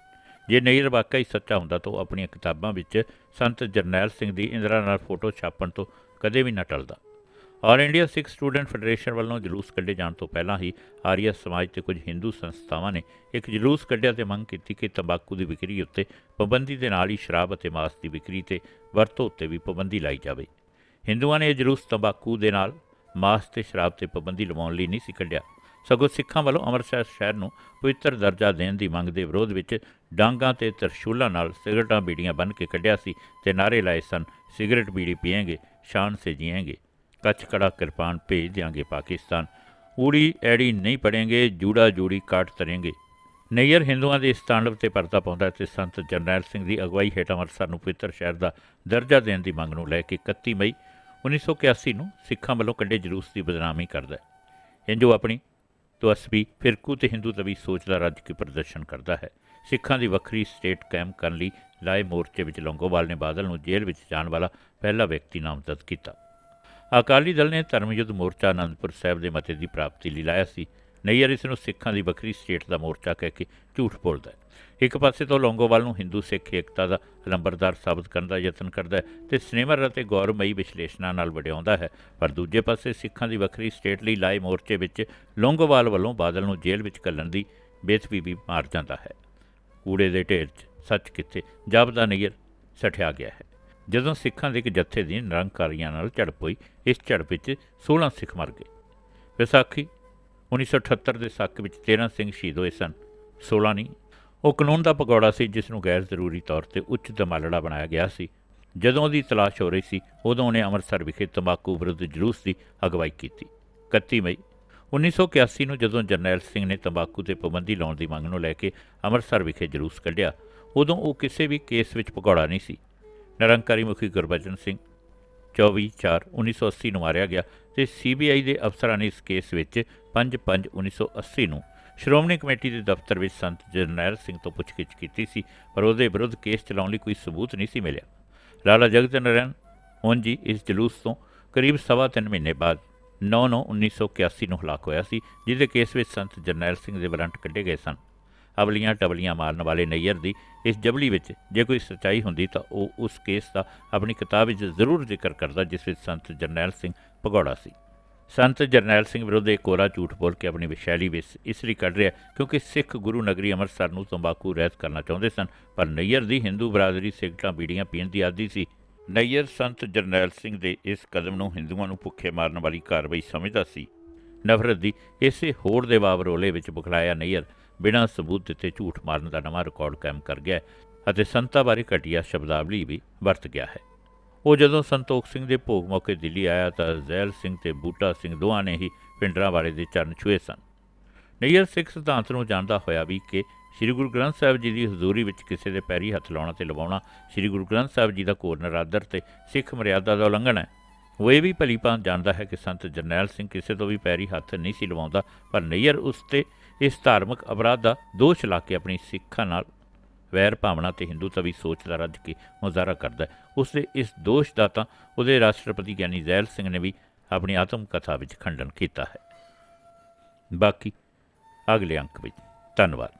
ਜੇ ਨਈਰ ਵਾਕਈ ਸੱਚਾ ਹੁੰਦਾ ਤਾਂ ਉਹ ਆਪਣੀਆਂ ਕਿਤਾਬਾਂ ਵਿੱਚ ਸੰਤ ਜਰਨੈਲ ਸਿੰਘ ਦੀ ਇੰਦਰਾ ਨਾਲ ਫੋਟੋ ਛਾਪਣ ਤੋਂ ਕਦੇ ਵੀ ਨਾ ਟਲਦਾ। All India Sikh student federation ਵੱਲੋਂ ਜਲੂਸ ਕੱਢੇ ਜਾਣ ਤੋਂ ਪਹਿਲਾਂ ਹੀ ਆਰੀਆ ਸਮਾਜ ਤੇ ਕੁਝ ਹਿੰਦੂ ਸੰਸਥਾਵਾਂ ਨੇ ਇੱਕ ਜਲੂਸ ਕੱਢਿਆ ਤੇ ਮੰਗ ਕੀਤੀ ਕਿ ਤੰਬਾਕੂ ਦੀ ਵਿਕਰੀ ਉੱਤੇ ਪਾਬੰਦੀ ਦੇ ਨਾਲ ਹੀ ਸ਼ਰਾਬ ਅਤੇ ਮਾਸ ਦੀ ਵਿਕਰੀ ਤੇ ਵਰਤੋਂ ਉੱਤੇ ਵੀ ਪਾਬੰਦੀ ਲਾਈ ਜਾਵੇ। ਹਿੰਦੂਆਂ ਨੇ ਇਹ ਜਲੂਸ ਤੰਬਾਕੂ ਦੇ ਨਾਲ ਮਾਸ ਤੇ ਸ਼ਰਾਬ ਤੇ ਪਾਬੰਦੀ ਲਵਾਉਣ ਲਈ ਨਹੀਂ ਸੀ ਕੱਢਿਆ। ਸਗੋਂ ਸਿੱਖਾਂ ਵੱਲੋਂ ਅੰਮ੍ਰਿਤਸਰ ਸ਼ਹਿਰ ਨੂੰ ਪਵਿੱਤਰ ਦਰਜਾ ਦੇਣ ਦੀ ਮੰਗ ਦੇ ਵਿਰੋਧ ਵਿੱਚ ਡਾਂਗਾਂ ਤੇ ਤਰਸ਼ੂਲਾਂ ਨਾਲ ਸਿਗਰਟਾਂ ਬੀੜੀਆਂ ਬੰਨ੍ਹ ਕੇ ਕੱਢਿਆ ਸੀ ਤੇ ਨਾਰੇ ਲਾਏ ਸਨ, ਸਿਗਰਟ ਬੀੜੀ ਪੀਏਂਗੇ, ਸ਼ਾਨ ਸੇ ਜੀਏਂਗੇ। ਕੱਚ ਕੜਾ ਕਿਰਪਾਨ ਭੇਜ ਦਿਆਂਗੇ ਪਾਕਿਸਤਾਨ। ਊੜੀ ਐੜੀ ਨਹੀਂ ਪੜेंगे ਜੂੜਾ ਜੂੜੀ ਕਾਟ ਤਰੇਂਗੇ। ਨਈਅਰ ਹਿੰਦੂਆਂ ਦੇ ਇਸ ਤਾਂਡਵ ਤੇ ਪਰਦਾ ਪਾਉਂਦਾ ਹੈ ਤੇ ਸੰਤ ਜਰਨੈਲ ਸਿੰਘ ਦੀ ਅਗਵਾਈ ਹੇਠ ਅੰਮ੍ਰਿਤਸਰ ਨੂੰ ਪਵਿੱਤਰ ਸ਼ਹਿਰ ਦਾ ਦਰਜਾ ਦੇਣ ਦੀ ਮੰਗ ਨੂੰ ਲੈ ਕੇ 31 ਮਈ 1981 ਨੂੰ ਸਿੱਖਾਂ ਵੱਲੋਂ ਕੱਢੇ ਜਲੂਸ ਦੀ ਬਦਨਾਮੀ ਕਰਦਾ ਹੈ। ਇੰਜੋ ਆਪਣੀ ਤਵਸਬੀ ਫਿਰਕੂ ਤੇ ਹਿੰਦੂ ਤਵੀ ਸੋਚ ਦਾ ਰੱਜ ਕੇ ਪ੍ਰਦਰਸ਼ਨ ਕਰਦਾ ਹੈ। ਸਿੱਖਾਂ ਦੀ ਵੱਖਰੀ ਸਟੇਟ ਕਾਇਮ ਕਰਨ ਲਈ ਲਾਏ ਮੋਰਚੇ ਵਿੱਚ ਲੌਂਗੋਵਾਲ ਨੇ ਬਾਦਲ ਨੂੰ ਜੇਲ੍ਹ ਵਿੱਚ ਜਾਣ ਵਾਲਾ ਪਹਿਲਾ ਵਿਅਕਤੀ ਨਾਮਜ਼ਦ ਕੀਤਾ। ਅਕਾਲੀ ਦਲ ਨੇ ਧਰਮ ਯੁੱਧ ਮੋਰਚਾ ਆਨੰਦਪੁਰ ਸਾਹਿਬ ਦੇ ਮਤੇ ਦੀ ਪ੍ਰਾਪਤੀ ਲਈ ਲਾਇਆ ਸੀ। ਨਈਅਰ ਇਸ ਨੂੰ ਸਿੱਖਾਂ ਦੀ ਵੱਖਰੀ ਸਟੇਟ ਦਾ ਮੋਰਚਾ ਕਹਿ ਕੇ ਝੂਠ ਬੋਲਦਾ ਹੈ। ਇੱਕ ਪਾਸੇ ਤੋਂ ਲੌਂਗੋਵਾਲ ਨੂੰ ਹਿੰਦੂ ਸਿੱਖ ਏਕਤਾ ਦਾ ਲੰਬਰਦਾਰ ਸਾਬਤ ਕਰਨ ਦਾ ਯਤਨ ਕਰਦਾ ਹੈ ਤੇ ਸਿਨੇਮਰ ਅਤੇ ਗੌਰਵਮਈ ਵਿਸ਼ਲੇਸ਼ਣਾਂ ਨਾਲ ਵਡਿਆਉਂਦਾ ਹੈ। ਪਰ ਦੂਜੇ ਪਾਸੇ ਸਿੱਖਾਂ ਦੀ ਵੱਖਰੀ ਸਟੇਟ ਲਈ ਲਾਏ ਮੋਰਚੇ ਵਿੱਚ ਲੌਂਗੋਵਾਲ ਵੱਲੋਂ ਬਾਦਲ ਨੂੰ ਜੇਲ੍ਹ ਵਿੱਚ ਘੱਲਣ ਦੀ ਬੇਤਵੀ ਵੀ ਮਾਰ ਜਾਂਦਾ ਹੈ। ਕੂੜੇ ਦੇ ਢੇਰ 'ਚ ਸੱਚ ਕਿੱਥੇ ਜਾਪਦਾ ਨਈਅਰ ਸਠਿਆ ਗਿਆ ਹੈ। ਜਦੋਂ ਸਿੱਖਾਂ ਦੇ ਇੱਕ ਜੱਥੇ ਦੀ ਨਿਰੰਕਾਰੀਆਂ ਨਾਲ ਝੜਪ ਹੋਈ, ਇਸ ਝੜਪ ਵਿੱਚ 16 ਸਿੱਖ ਮਰ ਗਏ। ਵਿਸਾਖੀ 1978 ਦੇ ਸੱਕ ਵਿੱਚ 13 ਸਿੰਘ ਸ਼ਹੀਦ ਹੋਏ ਸਨ 16 ਨਹੀਂ। ਉਹ ਕਾਨੂੰਨ ਦਾ ਪਕੌੜਾ ਸੀ, ਜਿਸ ਨੂੰ ਗੈਰ ਜ਼ਰੂਰੀ ਤੌਰ ਤੇ ਉੱਚ ਦਮਾਲੜਾ ਬਣਾਇਆ ਗਿਆ ਸੀ। ਜਦੋਂ ਉਹਦੀ ਤਲਾਸ਼ ਹੋ ਰਹੀ ਸੀ, ਉਦੋਂ ਉਹਨੇ ਅੰਮ੍ਰਿਤਸਰ ਵਿਖੇ ਤੰਬਾਕੂ ਵਿਰੁੱਧ ਜਲੂਸ ਦੀ ਅਗਵਾਈ ਕੀਤੀ। 31 ਮਈ 1981 ਨੂੰ ਜਦੋਂ ਜਰਨੈਲ ਸਿੰਘ ਨੇ ਤੰਬਾਕੂ ਤੇ ਪਾਬੰਦੀ ਲਾਉਣ ਦੀ ਮੰਗ ਨੂੰ ਲੈ ਕੇ ਅੰਮ੍ਰਿਤਸਰ ਵਿਖੇ ਜਲੂਸ ਕੱਢਿਆ, ਉਦੋਂ ਉਹ ਕਿਸੇ ਵੀ ਕੇਸ ਵਿੱਚ ਪਕੌੜਾ ਨਹੀਂ ਸੀ। ਨਿਰੰਕਾਰੀ ਮੁਖੀ ਗੁਰਬਚਨ ਸਿੰਘ 24/4/1980 ਨੂੰ ਮਾਰਿਆ ਗਿਆ ਤੇ ਸੀਬੀਆਈ ਦੇ ਅਫਸਰਾਂ ਨੇ ਇਸ ਕੇਸ ਵਿੱਚ 5/5/1980 ਨੂੰ ਸ਼੍ਰੋਮਣੀ ਕਮੇਟੀ ਦੇ ਦਫ਼ਤਰ ਵਿੱਚ ਸੰਤ ਜਰਨੈਲ ਸਿੰਘ ਤੋਂ ਪੁੱਛਗਿੱਛ ਕੀਤੀ ਸੀ, ਪਰ ਉਹਦੇ ਵਿਰੁੱਧ ਕੇਸ ਚਲਾਉਣ ਲਈ ਕੋਈ ਸਬੂਤ ਨਹੀਂ ਸੀ ਮਿਲਿਆ। ਲਾਲਾ ਜਗਤ ਨਾਰਾਇਣ ਹੁਣ ਜੀ ਇਸ ਜਲੂਸ ਤੋਂ ਕਰੀਬ ਸਵਾ ਤਿੰਨ ਮਹੀਨੇ ਬਾਅਦ 9/9/1981 ਨੂੰ ਹਲਾਕ ਹੋਇਆ ਸੀ, ਜਿਹਦੇ ਕੇਸ ਵਿੱਚ ਸੰਤ ਜਰਨੈਲ ਸਿੰਘ ਦੇ ਵਾਰੰਟ ਕੱਢੇ ਗਏ ਸਨ। ਅਵਲੀਆਂ ਟਬਲੀਆਂ ਮਾਰਨ ਵਾਲੇ ਨਈਅਰ ਦੀ ਇਸ ਜਬਲੀ ਵਿੱਚ ਜੇ ਕੋਈ ਸੱਚਾਈ ਹੁੰਦੀ ਤਾਂ ਉਹ ਉਸ ਕੇਸ ਦਾ ਆਪਣੀ ਕਿਤਾਬ ਵਿੱਚ ਜ਼ਰੂਰ ਜ਼ਿਕਰ ਕਰਦਾ ਜਿਸ ਵਿੱਚ ਸੰਤ ਜਰਨੈਲ ਸਿੰਘ ਭਗੌੜਾ ਸੀ। ਸੰਤ ਜਰਨੈਲ ਸਿੰਘ ਵਿਰੁੱਧ ਇੱਕ ਕੋਰਾ ਝੂਠ ਬੋਲ ਕੇ ਆਪਣੀ ਵਿਸ਼ੈਲੀ ਵਿੱਚ ਇਸ ਲਈ ਕੱਢ ਰਿਹਾ ਕਿਉਂਕਿ ਸਿੱਖ ਗੁਰੂ ਨਗਰੀ ਅੰਮ੍ਰਿਤਸਰ ਨੂੰ ਤੰਬਾਕੂ ਰਹਿਤ ਕਰਨਾ ਚਾਹੁੰਦੇ ਸਨ, ਪਰ ਨਈਅਰ ਦੀ ਹਿੰਦੂ ਬਰਾਦਰੀ ਸਿਗਰਟਾਂ ਬੀੜੀਆਂ ਪੀਣ ਦੀ ਆਦੀ ਸੀ। ਨਈਅਰ ਸੰਤ ਜਰਨੈਲ ਸਿੰਘ ਦੇ ਇਸ ਕਦਮ ਨੂੰ ਹਿੰਦੂਆਂ ਨੂੰ ਭੁੱਖੇ ਮਾਰਨ ਵਾਲੀ ਕਾਰਵਾਈ ਸਮਝਦਾ ਸੀ। ਨਫ਼ਰਤ ਦੀ ਇਸੇ ਹੋੜ ਦੇ ਬਾਵਰੋਲੇ ਵਿੱਚ ਬੁਖਲਾਇਆ ਨਈਅਰ ਬਿਨਾਂ ਸਬੂਤ ਦਿੱਤੇ ਝੂਠ ਮਾਰਨ ਦਾ ਨਵਾਂ ਰਿਕਾਰਡ ਕਾਇਮ ਕਰ ਗਿਆ ਅਤੇ ਸੰਤਾਂ ਬਾਰੇ ਘਟੀਆ ਸ਼ਬਦਾਵਲੀ ਵੀ ਵਰਤ ਗਿਆ ਹੈ। ਉਹ ਜਦੋਂ ਸੰਤੋਖ ਸਿੰਘ ਦੇ ਭੋਗ ਮੌਕੇ ਦਿੱਲੀ ਆਇਆ ਤਾਂ ਜ਼ੈਲ ਸਿੰਘ ਤੇ ਬੂਟਾ ਸਿੰਘ ਦੋਵਾਂ ਨੇ ਹੀ ਪਿੰਡਰਾਂ ਵਾਲੇ ਦੇ ਚਰਨ ਛੂਏ ਸਨ। ਨਈਅਰ ਸਿੱਖ ਸਿਧਾਂਤ ਨੂੰ ਜਾਣਦਾ ਹੋਇਆ ਵੀ ਕਿ ਸ੍ਰੀ ਗੁਰੂ ਗ੍ਰੰਥ ਸਾਹਿਬ ਜੀ ਦੀ ਹਜ਼ੂਰੀ ਵਿੱਚ ਕਿਸੇ ਦੇ ਪੈਰੀ ਹੱਥ ਲਾਉਣਾ ਤੇ ਲਵਾਉਣਾ ਸ੍ਰੀ ਗੁਰੂ ਗ੍ਰੰਥ ਸਾਹਿਬ ਜੀ ਦਾ ਕੋਰ ਨਰਾਦਰ ਤੇ ਸਿੱਖ ਮਰਿਆਦਾ ਦਾ ਉਲੰਘਣ ਹੈ। ਉਹ ਇਹ ਵੀ ਭਲੀਭਾਂਤ ਜਾਣਦਾ ਹੈ ਕਿ ਸੰਤ ਜਰਨੈਲ ਸਿੰਘ ਕਿਸੇ ਤੋਂ ਵੀ ਪੈਰੀ ਹੱਥ ਨਹੀਂ ਸੀ ਲਵਾਉਂਦਾ, ਪਰ ਨਈਅਰ ਉਸ ਤੇ ਇਸ ਧਾਰਮਿਕ ਅਪਰਾਧ ਦਾ ਦੋਸ਼ ਲਾ ਕੇ ਆਪਣੀ ਸਿੱਖਾਂ ਨਾਲ ਵੈਰ ਭਾਵਨਾ ਤੇ ਹਿੰਦੂ ਤਵੀ ਸੋਚ ਦਾ ਰੱਜ ਕੇ ਮੁਜ਼ਾਹਰਾ ਕਰਦਾ ਹੈ। ਉਸ ਦੇ ਇਸ ਦੋਸ਼ ਦਾ ਤਾਂ ਉਹਦੇ ਰਾਸ਼ਟਰਪਤੀ ਗਿਆਨੀ ਜ਼ੈਲ ਸਿੰਘ ਨੇ ਵੀ ਆਪਣੀ ਆਤਮ ਕਥਾ ਵਿੱਚ ਖੰਡਨ ਕੀਤਾ ਹੈ। ਬਾਕੀ ਅਗਲੇ ਅੰਕ ਵਿੱਚ ਧੰਨਵਾਦ।